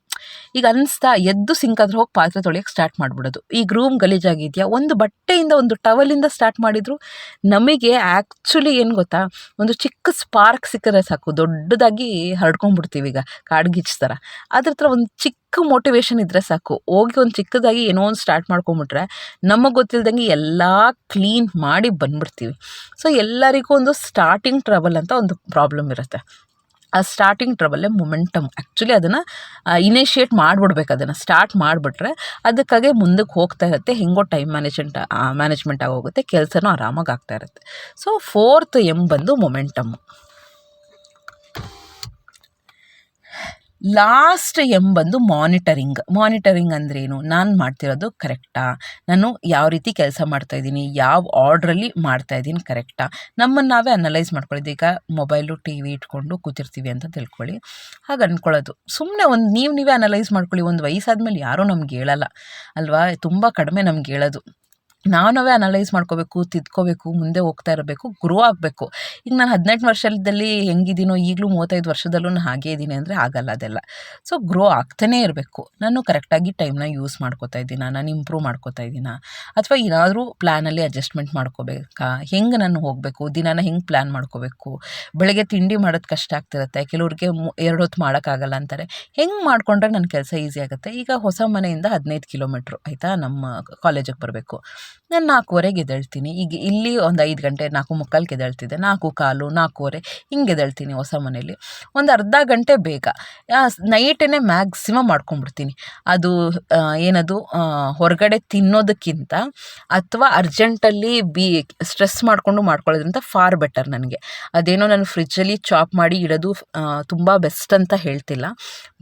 ಈಗ ಅನಿಸ್ತಾ ಎದ್ದು ಸಿಂಕಾದ್ರೆ ಹೋಗಿ ಪಾತ್ರೆ ತೊಳೆಯೋಕ್ಕೆ ಸ್ಟಾರ್ಟ್ ಮಾಡಿಬಿಡೋದು. ಈಗ ರೂಮ್ ಗಲೀಜಾಗಿದೆಯಾ? ಒಂದು ಬಟ್ಟೆಯಿಂದ ಒಂದು ಟವಲಿಂದ ಸ್ಟಾರ್ಟ್ ಮಾಡಿದ್ರು. ನಮಗೆ ಆ್ಯಕ್ಚುಲಿ ಏನು ಗೊತ್ತಾ? ಒಂದು ಚಿಕ್ಕ ಸ್ಪಾರ್ಕ್ ಸಿಕ್ಕಿದ್ರೆ ಸಾಕು. ದೊಡ್ಡದಾಗಿ ಹರಡ್ಕೊಂಡ್ಬಿಡ್ತೀವಿ ಈಗ, ಕಾಡ್ಗಿಚ್ಚ ಥರ. ಅದ್ರ ಹತ್ರ ಒಂದು ಚಿಕ್ಕ ಮೋಟಿವೇಶನ್ ಇದ್ದರೆ ಸಾಕು. ಹೋಗಿ ಒಂದು ಚಿಕ್ಕದಾಗಿ ಏನೋ ಒಂದು ಸ್ಟಾರ್ಟ್ ಮಾಡ್ಕೊಂಬಿಟ್ರೆ ನಮಗೆ ಗೊತ್ತಿಲ್ದಂಗೆ ಎಲ್ಲ ಕ್ಲೀನ್ ಮಾಡಿ ಬಂದ್ಬಿಡ್ತೀವಿ. ಸೊ ಎಲ್ಲರಿಗೂ ಒಂದು ಸ್ಟಾರ್ಟಿಂಗ್ ಟ್ರಬಲ್ ಅಂತ ಒಂದು ಪ್ರಾಬ್ಲಮ್ ಇರುತ್ತೆ. ಆ ಸ್ಟಾರ್ಟಿಂಗ್ ಟ್ರಬಲ್ಲೇ ಮೊಮೆಂಟಮ್ ಆ್ಯಕ್ಚುಲಿ ಅದನ್ನು ಇನಿಷಿಯೇಟ್ ಮಾಡಿಬಿಡ್ಬೇಕು ಅದನ್ನು. ಸ್ಟಾರ್ಟ್ ಮಾಡಿಬಿಟ್ರೆ ಅದಕ್ಕಾಗೆ ಮುಂದಕ್ಕೆ ಹೋಗ್ತಾ ಇರುತ್ತೆ. ಹೆಂಗೋ ಟೈಮ್ ಮ್ಯಾನೇಜ್ಮೆಂಟ್ ಮ್ಯಾನೇಜ್ಮೆಂಟ್ ಆಗೋಗುತ್ತೆ. ಕೆಲಸನೂ ಆರಾಮಾಗಿ ಆಗ್ತಾ ಇರುತ್ತೆ. ಸೊ ಫೋರ್ತ್ ಎಂ ಬಂದು ಮೊಮೆಂಟಮ್ಮು ಲಾಸ್ಟ್ ಎಂಬಂದು ಮಾನಿಟರಿಂಗ್ ಮಾನಿಟರಿಂಗ್ ಅಂದ್ರೇನು? ನಾನು ಮಾಡ್ತಿರೋದು ಕರೆಕ್ಟಾ ನಾನು ಯಾವ ರೀತಿ ಕೆಲಸ ಮಾಡ್ತಾಯಿದ್ದೀನಿ ಯಾವ ಆರ್ಡ್ರಲ್ಲಿ ಮಾಡ್ತಾಯಿದ್ದೀನಿ ಕರೆಕ್ಟಾ ನಮ್ಮನ್ನು ನಾವೇ ಅನಲೈಸ್ ಮಾಡ್ಕೊಳ್ಳೋದು. ಈಗ ಮೊಬೈಲು ಟಿ ವಿ ಇಟ್ಕೊಂಡು ಕೂತಿರ್ತೀವಿ ಅಂತ ತಿಳ್ಕೊಳ್ಳಿ. ಹಾಗೆ ಅಂದ್ಕೊಳ್ಳೋದು ಸುಮ್ಮನೆ ಒಂದು, ನೀವು ನೀವೇ ಅನಲೈಸ್ ಮಾಡ್ಕೊಳ್ಳಿ. ಒಂದು ವಯಸ್ಸಾದ್ಮೇಲೆ ಯಾರೂ ನಮ್ಗೆ ಹೇಳಲ್ಲ. ಅಲ್ವಾ? ತುಂಬ ಕಡಿಮೆ ನಮ್ಗೆ ಹೇಳೋದು. ನಾವೇ ಅನಲೈಸ್ ಮಾಡ್ಕೋಬೇಕು, ತಿದ್ಕೋಬೇಕು, ಮುಂದೆ ಹೋಗ್ತಾ ಇರಬೇಕು ಗ್ರೋ ಆಗಬೇಕು. ಈಗ ನಾನು ಹದಿನೆಂಟು ವರ್ಷದಲ್ಲಿ ಹೆಂಗಿದ್ದೀನೋ ಈಗಲೂ ಮೂವತ್ತೈದು ವರ್ಷದಲ್ಲೂ ನಾನು ಹಾಗೇ ಇದ್ದೀನಿ ಅಂದರೆ ಆಗಲ್ಲ ಅದೆಲ್ಲ. ಸೊ ಗ್ರೋ ಆಗ್ತಾನೇ ಇರಬೇಕು. ನಾನು ಕರೆಕ್ಟಾಗಿ ಟೈಮ್ನ ಯೂಸ್ ಮಾಡ್ಕೋತಾ ಇದ್ದೀನಿ? ನಾನು ಇಂಪ್ರೂವ್ ಮಾಡ್ಕೋತಾ ಇದ್ದೀನಾ? ಅಥವಾ ಏನಾದರೂ ಪ್ಲ್ಯಾನಲ್ಲಿ ಅಡ್ಜಸ್ಟ್ಮೆಂಟ್ ಮಾಡ್ಕೋಬೇಕಾ? ಹೆಂಗೆ ನಾನು ಹೋಗಬೇಕು? ದಿನಾನ ಹೆಂಗೆ ಪ್ಲ್ಯಾನ್ ಮಾಡ್ಕೋಬೇಕು? ಬೆಳಗ್ಗೆ ತಿಂಡಿ ಮಾಡೋದು ಕಷ್ಟ ಆಗ್ತಿರುತ್ತೆ. ಕೆಲವ್ರಿಗೆ ಎರಡು ಹೊತ್ತು ಮಾಡೋಕ್ಕಾಗಲ್ಲ ಅಂತಾರೆ. ಹೆಂಗೆ ಮಾಡಿಕೊಂಡ್ರೆ ನನ್ನ ಕೆಲಸ ಈಸಿ ಆಗುತ್ತೆ? ಈಗ ಹೊಸ ಮನೆಯಿಂದ ಹದಿನೈದು ಕಿಲೋಮೀಟ್ರ್ ಆಯಿತಾ? ನಮ್ಮ ಕಾಲೇಜಿಗೆ ಬರಬೇಕು. ನಾನು ನಾಲ್ಕೂವರೆಗೆ ಎದ್ದೇಳ್ತೀನಿ ಈಗ ಇಲ್ಲಿ ಒಂದು ಐದು ಗಂಟೆ ನಾಲ್ಕು ಮುಕ್ಕಾಲ್ಗೆ ಎದ್ದೇಳ್ತಿದ್ದೆ ನಾಲ್ಕು ಕಾಲು, ನಾಲ್ಕೂವರೆ ಹಿಂಗೆ ಎದ್ದೇಳ್ತೀನಿ ಹೊಸ ಮನೇಲಿ. ಒಂದು ಅರ್ಧ ಗಂಟೆ ಬೇಗ. ನೈಟೇ ಮ್ಯಾಕ್ಸಿಮಮ್ ಮಾಡ್ಕೊಂಡ್ಬಿಡ್ತೀನಿ ಅದು ಏನದು ಹೊರಗಡೆ ತಿನ್ನೋದಕ್ಕಿಂತ ಅಥವಾ ಅರ್ಜೆಂಟಲ್ಲಿ ಬಿ, ಸ್ಟ್ರೆಸ್ ಮಾಡಿಕೊಂಡು ಮಾಡ್ಕೊಳ್ಳೋದ್ರಿಂದ ಫಾರ್ ಬೆಟರ್ ನನಗೆ. ಅದೇನೋ ನಾನು ಫ್ರಿಜ್ಜಲ್ಲಿ ಚಾಪ್ ಮಾಡಿ ಇಡೋದು ತುಂಬ ಬೆಸ್ಟ್ ಅಂತ ಹೇಳ್ತಿಲ್ಲ.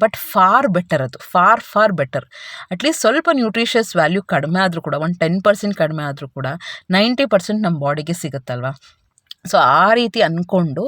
ಬಟ್ ಫಾರ್ ಬೆಟರ್ ಅದು. For for better. At least ಸ್ವಲ್ಪ ನ್ಯೂಟ್ರಿಷಿಯಸ್ ವ್ಯಾಲ್ಯೂ ಕಡಿಮೆ ಆದರೂ ಕೂಡ ಒಂದು ಟೆನ್ ಪರ್ಸೆಂಟ್ ಕಡಿಮೆ ಆದರೂ ಕೂಡ ನೈಂಟಿ ಪರ್ಸೆಂಟ್ ನಮ್ಮ ಬಾಡಿಗೆ ಸಿಗುತ್ತಲ್ವ? ಸೊ ಆ ರೀತಿ ಅಂದ್ಕೊಂಡು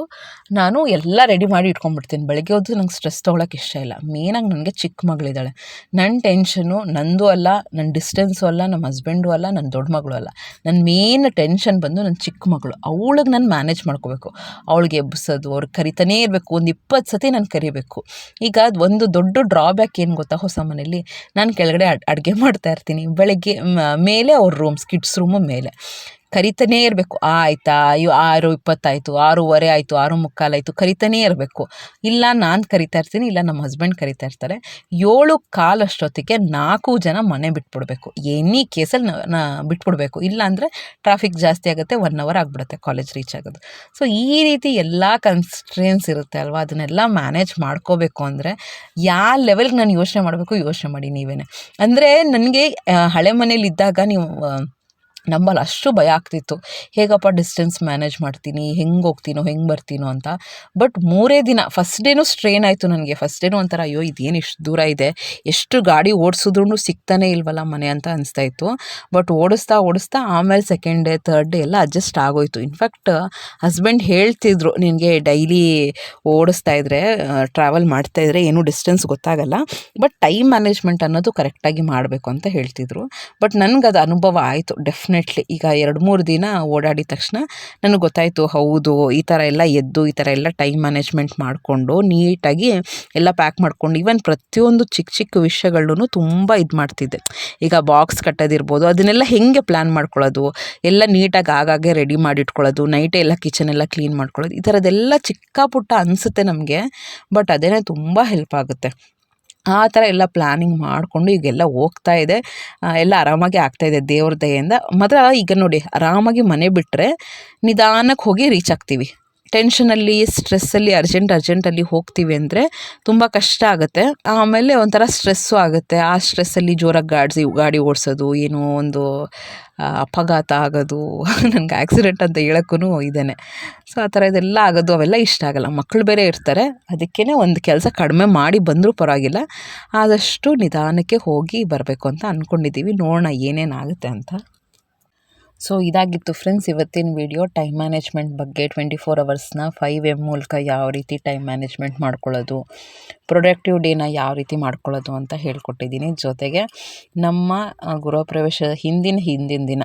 ನಾನು ಎಲ್ಲ ರೆಡಿ ಮಾಡಿ ಇಟ್ಕೊಂಡ್ಬಿಡ್ತೀನಿ. ಬೆಳಗ್ಗೆ ಹೊತ್ತು ನಂಗೆ ಸ್ಟ್ರೆಸ್ ತೊಗೊಳಕ್ಕೆ ಇಷ್ಟ ಇಲ್ಲ. ಮೇನಾಗಿ ನನಗೆ ಚಿಕ್ಕ ಮಗಳಿದ್ದಾಳೆ. ನನ್ನ ಟೆನ್ಷನು ನಂದು ಅಲ್ಲ ನನ್ನ ಡಿಸ್ಟೆನ್ಸು ಅಲ್ಲ ನಮ್ಮ ಹಸ್ಬೆಂಡು ಅಲ್ಲ ನನ್ನ ದೊಡ್ಡ ಮಗಳು ಅಲ್ಲ. ನನ್ನ ಮೇನ್ ಟೆನ್ಷನ್ ಬಂದು ನನ್ನ ಚಿಕ್ಕ ಮಗಳು. ಅವಳಿಗೆ ನಾನು ಮ್ಯಾನೇಜ್ ಮಾಡ್ಕೋಬೇಕು. ಅವಳಿಗೆ ಎಬ್ಬಿಸೋದು ಅವ್ರು ಕರಿತಾನೇ ಇರಬೇಕು. ಒಂದು ಇಪ್ಪತ್ತು ಸತಿ ನಾನು ಕರಿಬೇಕು. ಈಗ ಅದು ಒಂದು ದೊಡ್ಡ ಡ್ರಾಬ್ಯಾಕ್ ಏನು ಗೊತ್ತಾ ಹೊಸ ಮನೇಲಿ ನಾನು ಕೆಳಗಡೆ ಅಡುಗೆ ಮಾಡ್ತಾ ಇರ್ತೀನಿ. ಬೆಳಗ್ಗೆ ಮೇಲೆ ಅವ್ರ ರೂಮ್ಸ್ ಕಿಡ್ಸ್ ರೂಮು ಮೇಲೆ. ಕರಿತಾನೇ ಇರಬೇಕು. ಆಯ್ತಾ? ಅಯ್ಯೋ, ಆರು ಇಪ್ಪತ್ತಾಯಿತು, ಆರೂವರೆ ಆಯಿತು, ಆರು ಮುಕ್ಕಾಲಾಯಿತು ಕರಿತಾನೇ ಇರಬೇಕು. ಇಲ್ಲ, ನಾನು ಕರಿತಾ ಇರ್ತೀನಿ, ಇಲ್ಲ ನಮ್ಮ ಹಸ್ಬೆಂಡ್ ಕರಿತಾ ಇರ್ತಾರೆ. ಏಳು ಕಾಲಷ್ಟೊತ್ತಿಗೆ ನಾಲ್ಕು ಜನ ಮನೆ ಬಿಟ್ಬಿಡ್ಬೇಕು. ಎನಿ ಕೇಸಲ್ಲಿ ನಾ ಬಿಟ್ಬಿಡ್ಬೇಕು. ಇಲ್ಲ ಅಂದರೆ ಟ್ರಾಫಿಕ್ ಜಾಸ್ತಿ ಆಗುತ್ತೆ, ಒನ್ ಅವರ್ ಆಗಿಬಿಡುತ್ತೆ ಕಾಲೇಜ್ ರೀಚ್ ಆಗೋದು. ಸೊ, ಈ ರೀತಿ ಎಲ್ಲ ಕನ್ಸ್ಟ್ರೇನ್ಸ್ ಇರುತ್ತೆ ಅಲ್ವಾ? ಅದನ್ನೆಲ್ಲ ಮ್ಯಾನೇಜ್ ಮಾಡ್ಕೋಬೇಕು ಅಂದರೆ ಯಾವ ಲೆವೆಲ್ಗೆ ನಾನು ಯೋಚನೆ ಮಾಡಬೇಕು, ಯೋಚನೆ ಮಾಡಿ ನೀವೇ ಅಂದರೆ ನನಗೆ ಹಳೆ ಮನೇಲಿ ಇದ್ದಾಗ ನೀವು ನಮ್ಮಲ್ಲಿ ಅಷ್ಟು ಭಯ ಆಗ್ತಿತ್ತು. ಹೇಗಪ್ಪ ಡಿಸ್ಟೆನ್ಸ್ ಮ್ಯಾನೇಜ್ ಮಾಡ್ತೀನಿ, ಹೆಂಗೆ ಹೋಗ್ತೀನೋ, ಹೆಂಗೆ ಬರ್ತೀನೋ ಅಂತ. ಬಟ್ ಮೂರೇ ದಿನ ಫಸ್ಟ್ ಡೇನೂ ಸ್ಟ್ರೇನ್ ಆಯಿತು ನನಗೆ. ಫಸ್ಟ್ ಡೇನೂ ಒಂಥರ, ಅಯ್ಯೋ, ಇದೇನು ಇಷ್ಟು ದೂರ ಇದೆ? ಎಷ್ಟು ಗಾಡಿ ಓಡಿಸಿದ್ರೂ ಸಿಗ್ತಾನೆ ಇಲ್ವಲ್ಲ ಮನೆ ಅಂತ ಅನಿಸ್ತಾ ಇತ್ತು. ಬಟ್ ಓಡಿಸ್ತಾ ಓಡಿಸ್ತಾ ಆಮೇಲೆ ಸೆಕೆಂಡ್ ಡೇ ತರ್ಡ್ ಡೇ ಎಲ್ಲ ಅಡ್ಜಸ್ಟ್ ಆಗೋಯ್ತು. ಇನ್ಫ್ಯಾಕ್ಟ್ ಹಸ್ಬೆಂಡ್ ಹೇಳ್ತಿದ್ರು ನಿನಗೆ ಡೈಲಿ ಓಡಿಸ್ತಾ ಇದ್ದರೆ ಟ್ರಾವೆಲ್ ಮಾಡ್ತಾ ಇದ್ದರೆ ಏನೂ ಡಿಸ್ಟೆನ್ಸ್ ಗೊತ್ತಾಗಲ್ಲ. ಬಟ್ ಟೈಮ್ ಮ್ಯಾನೇಜ್ಮೆಂಟ್ ಅನ್ನೋದು ಕರೆಕ್ಟಾಗಿ ಮಾಡಬೇಕು ಅಂತ ಹೇಳ್ತಿದ್ರು. ಬಟ್ ನನಗೆ ಅದು ಅನುಭವ ಆಯಿತು ಡೆಫ್ನೆಟ್ ಡೆಫಿನೆಟ್ಲಿ ಈಗ ಎರಡು ಮೂರು ದಿನ ಓಡಾಡಿದ ತಕ್ಷಣ ನನಗೆ ಗೊತ್ತಾಯಿತು, ಹೌದು, ಈ ಥರ ಎಲ್ಲ ಎದ್ದು, ಈ ಥರ ಎಲ್ಲ ಟೈಮ್ ಮ್ಯಾನೇಜ್ಮೆಂಟ್ ಮಾಡಿಕೊಂಡು ನೀಟಾಗಿ ಎಲ್ಲ ಪ್ಯಾಕ್ ಮಾಡ್ಕೊಂಡು ಈವನ್ ಪ್ರತಿಯೊಂದು ಚಿಕ್ಕ ಚಿಕ್ಕ ವಿಷಯಗಳನ್ನೂ ತುಂಬ ಇದು ಮಾಡ್ತಿದ್ದೆ. ಈಗ ಬಾಕ್ಸ್ ಕಟ್ಟೋದಿರ್ಬೋದು, ಅದನ್ನೆಲ್ಲ ಹೇಗೆ ಪ್ಲ್ಯಾನ್ ಮಾಡ್ಕೊಳ್ಳೋದು? ಎಲ್ಲ ನೀಟಾಗಿ ಆಗಾಗೆ ರೆಡಿ ಮಾಡಿಟ್ಕೊಳ್ಳೋದು ನೈಟೇ ಎಲ್ಲ ಕಿಚನ್ ಎಲ್ಲ ಕ್ಲೀನ್ ಮಾಡ್ಕೊಳ್ಳೋದು, ಈ ಥರದ್ದೆಲ್ಲ ಚಿಕ್ಕ ಪುಟ್ಟ ಅನಿಸುತ್ತೆ ನಮಗೆ ಬಟ್ ಅದೇನೇ ತುಂಬ ಹೆಲ್ಪ್ ಆಗುತ್ತೆ. ಆ ಥರ ಎಲ್ಲ ಪ್ಲ್ಯಾನಿಂಗ್ ಮಾಡಿಕೊಂಡು ಈಗೆಲ್ಲ ಹೋಗ್ತಾ ಇದೆ. ಎಲ್ಲ ಆರಾಮಾಗಿ ಆಗ್ತಾಯಿದೆ ದೇವ್ರ ದಯೆಯಿಂದ. ಮಾತ್ರ ಈಗ ನೋಡಿ, ಆರಾಮಾಗಿ ಮನೆ ಬಿಟ್ಟರೆ ನಿಧಾನಕ್ಕೆ ಹೋಗಿ ರೀಚ್ ಆಗ್ತೀವಿ. ಟೆನ್ಷನಲ್ಲಿ ಸ್ಟ್ರೆಸ್ಸಲ್ಲಿ ಅರ್ಜೆಂಟ್ ಅರ್ಜೆಂಟಲ್ಲಿ ಹೋಗ್ತೀವಿ ಅಂದರೆ ತುಂಬ ಕಷ್ಟ ಆಗುತ್ತೆ. ಆಮೇಲೆ ಒಂಥರ ಸ್ಟ್ರೆಸ್ಸು ಆಗುತ್ತೆ. ಆ ಸ್ಟ್ರೆಸ್ಸಲ್ಲಿ ಜೋರಾಗಿ ಗಾಡಿಸಿ, ಗಾಡಿ ಓಡಿಸೋದು, ಏನೋ ಒಂದು ಅಪಘಾತ ಆಗೋದು ನನಗೆ ಆಕ್ಸಿಡೆಂಟ್ ಅಂತ ಹೇಳೋಕ್ಕೂ ಇದೇನೆ ಸೊ ಆ ಥರ ಇದೆಲ್ಲ ಆಗೋದು, ಅವೆಲ್ಲ ಇಷ್ಟ ಆಗೋಲ್ಲ. ಮಕ್ಕಳು ಬೇರೆ ಇರ್ತಾರೆ ಅದಕ್ಕೇ ಒಂದು ಕೆಲಸ ಕಡಿಮೆ ಮಾಡಿ ಬಂದರೂ ಪರವಾಗಿಲ್ಲ. ಆದಷ್ಟು ನಿಧಾನಕ್ಕೆ ಹೋಗಿ ಬರಬೇಕು ಅಂತ ಅಂದ್ಕೊಂಡಿದ್ದೀವಿ ನೋಡೋಣ ಏನೇನಾಗುತ್ತೆ ಅಂತ. ಸೊ ಇದಾಗಿತ್ತು ಫ್ರೆಂಡ್ಸ್ ಇವತ್ತಿನ ವಿಡಿಯೋ ಟೈಮ್ ಮ್ಯಾನೇಜ್ಮೆಂಟ್ ಬಗ್ಗೆ ಟ್ವೆಂಟಿ ಫೋರ್ ಅವರ್ಸ್ನ ಫೈವ್ ಎಂ ಮೂಲಕ ಯಾವ ರೀತಿ ಟೈಮ್ ಮ್ಯಾನೇಜ್ಮೆಂಟ್ ಮಾಡ್ಕೊಳ್ಳೋದು ಪ್ರೊಡಕ್ಟಿವ್ ಡೇನ ಯಾವ ರೀತಿ ಮಾಡ್ಕೊಳ್ಳೋದು ಅಂತ ಹೇಳ್ಕೊಟ್ಟಿದ್ದೀನಿ. ಜೊತೆಗೆ ನಮ್ಮ ಗೃಹಪ್ರವೇಶ ಹಿಂದಿನ ಹಿಂದಿನ ದಿನ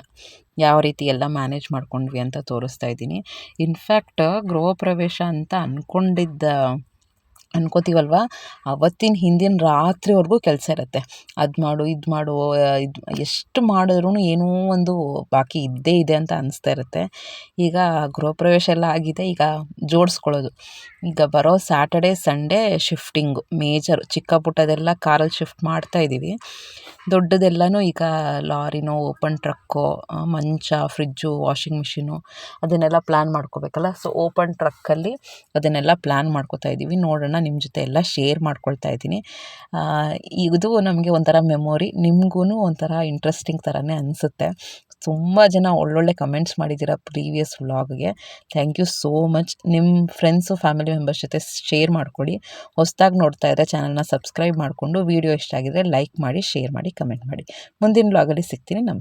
ಯಾವ ರೀತಿ ಎಲ್ಲ ಮ್ಯಾನೇಜ್ ಮಾಡ್ಕೊಂಡ್ವಿ ಅಂತ ತೋರಿಸ್ತಾ ಇದ್ದೀನಿ. ಇನ್ಫ್ಯಾಕ್ಟ್ ಗೃಹ ಪ್ರವೇಶ ಅಂತ ಅಂದ್ಕೊಂಡಿದ್ದ ಅನ್ಕೋತೀವಲ್ವ? ಅವತ್ತಿನ ಹಿಂದಿನ ರಾತ್ರಿವರೆಗೂ ಕೆಲಸ ಇರುತ್ತೆ. ಅದು ಮಾಡು, ಇದು ಮಾಡು ಇದು ಎಷ್ಟು ಮಾಡಿದ್ರೂ ಏನೋ ಒಂದು ಬಾಕಿ ಇದ್ದೇ ಇದೆ ಅಂತ ಅನಿಸ್ತಾ ಇರುತ್ತೆ. ಈಗ ಗೃಹಪ್ರವೇಶ ಎಲ್ಲ ಆಗಿದೆ, ಈಗ ಜೋಡಿಸ್ಕೊಳ್ಳೋದು. ಈಗ ಬರೋ ಸ್ಯಾಟರ್ಡೇ ಸಂಡೇ ಶಿಫ್ಟಿಂಗು ಮೇಜರು ಚಿಕ್ಕ ಪುಟ್ಟದೆಲ್ಲ ಕಾರಲ್ಲಿ ಶಿಫ್ಟ್ ಮಾಡ್ತಾ ಇದ್ದೀವಿ. ದೊಡ್ಡದೆಲ್ಲನೂ ಈಗ ಲಾರಿನೋ ಓಪನ್ ಟ್ರಕ್ಕೋ ಮಂಚ ಫ್ರಿಜ್ಜು ವಾಷಿಂಗ್ ಮಿಷಿನು ಅದನ್ನೆಲ್ಲ ಪ್ಲ್ಯಾನ್ ಮಾಡ್ಕೋಬೇಕಲ್ಲ. ಸೊ ಓಪನ್ ಟ್ರಕ್ಕಲ್ಲಿ ಅದನ್ನೆಲ್ಲ ಪ್ಲ್ಯಾನ್ ಮಾಡ್ಕೋತಾ ಇದ್ದೀವಿ. ನೋಡೋಣ ನಿಮ್ಮ ಜೊತೆ ಎಲ್ಲ ಶೇರ್ ಮಾಡ್ಕೊಳ್ತಾ ಇದ್ದೀನಿ. ಇದು ನಮಗೆ ಒಂಥರ ಮೆಮೊರಿ ನಿಮಗೂ ಒಂಥರ ಇಂಟ್ರೆಸ್ಟಿಂಗ್ ಥರನೇ ಅನಿಸುತ್ತೆ. ತುಂಬ ಜನ ಒಳ್ಳೊಳ್ಳೆ ಕಮೆಂಟ್ಸ್ ಮಾಡಿದ್ದೀರ ಪ್ರೀವಿಯಸ್ ವ್ಲಾಗ್ಗೆ ಥ್ಯಾಂಕ್ ಯು ಸೋ ಮಚ್ ನಿಮ್ಮ ಫ್ರೆಂಡ್ಸು ಫ್ಯಾಮಿಲಿ ಮೆಂಬರ್ಸ್ ಜೊತೆ ಶೇರ್ ಮಾಡಿಕೊಡಿ. ಹೊಸದಾಗಿ ನೋಡ್ತಾ ಇದ್ದರೆ ಚಾನಲ್ನ ಸಬ್ಸ್ಕ್ರೈಬ್ ಮಾಡಿಕೊಂಡು ವೀಡಿಯೋ ಇಷ್ಟ ಆಗಿದ್ರೆ ಲೈಕ್ ಮಾಡಿ ಶೇರ್ ಮಾಡಿ ಕಮೆಂಟ್ ಮಾಡಿ. ಮುಂದಿನ ವ್ಲಾಗಲ್ಲಿ ಸಿಗ್ತೀನಿ. ನಮ್ಮ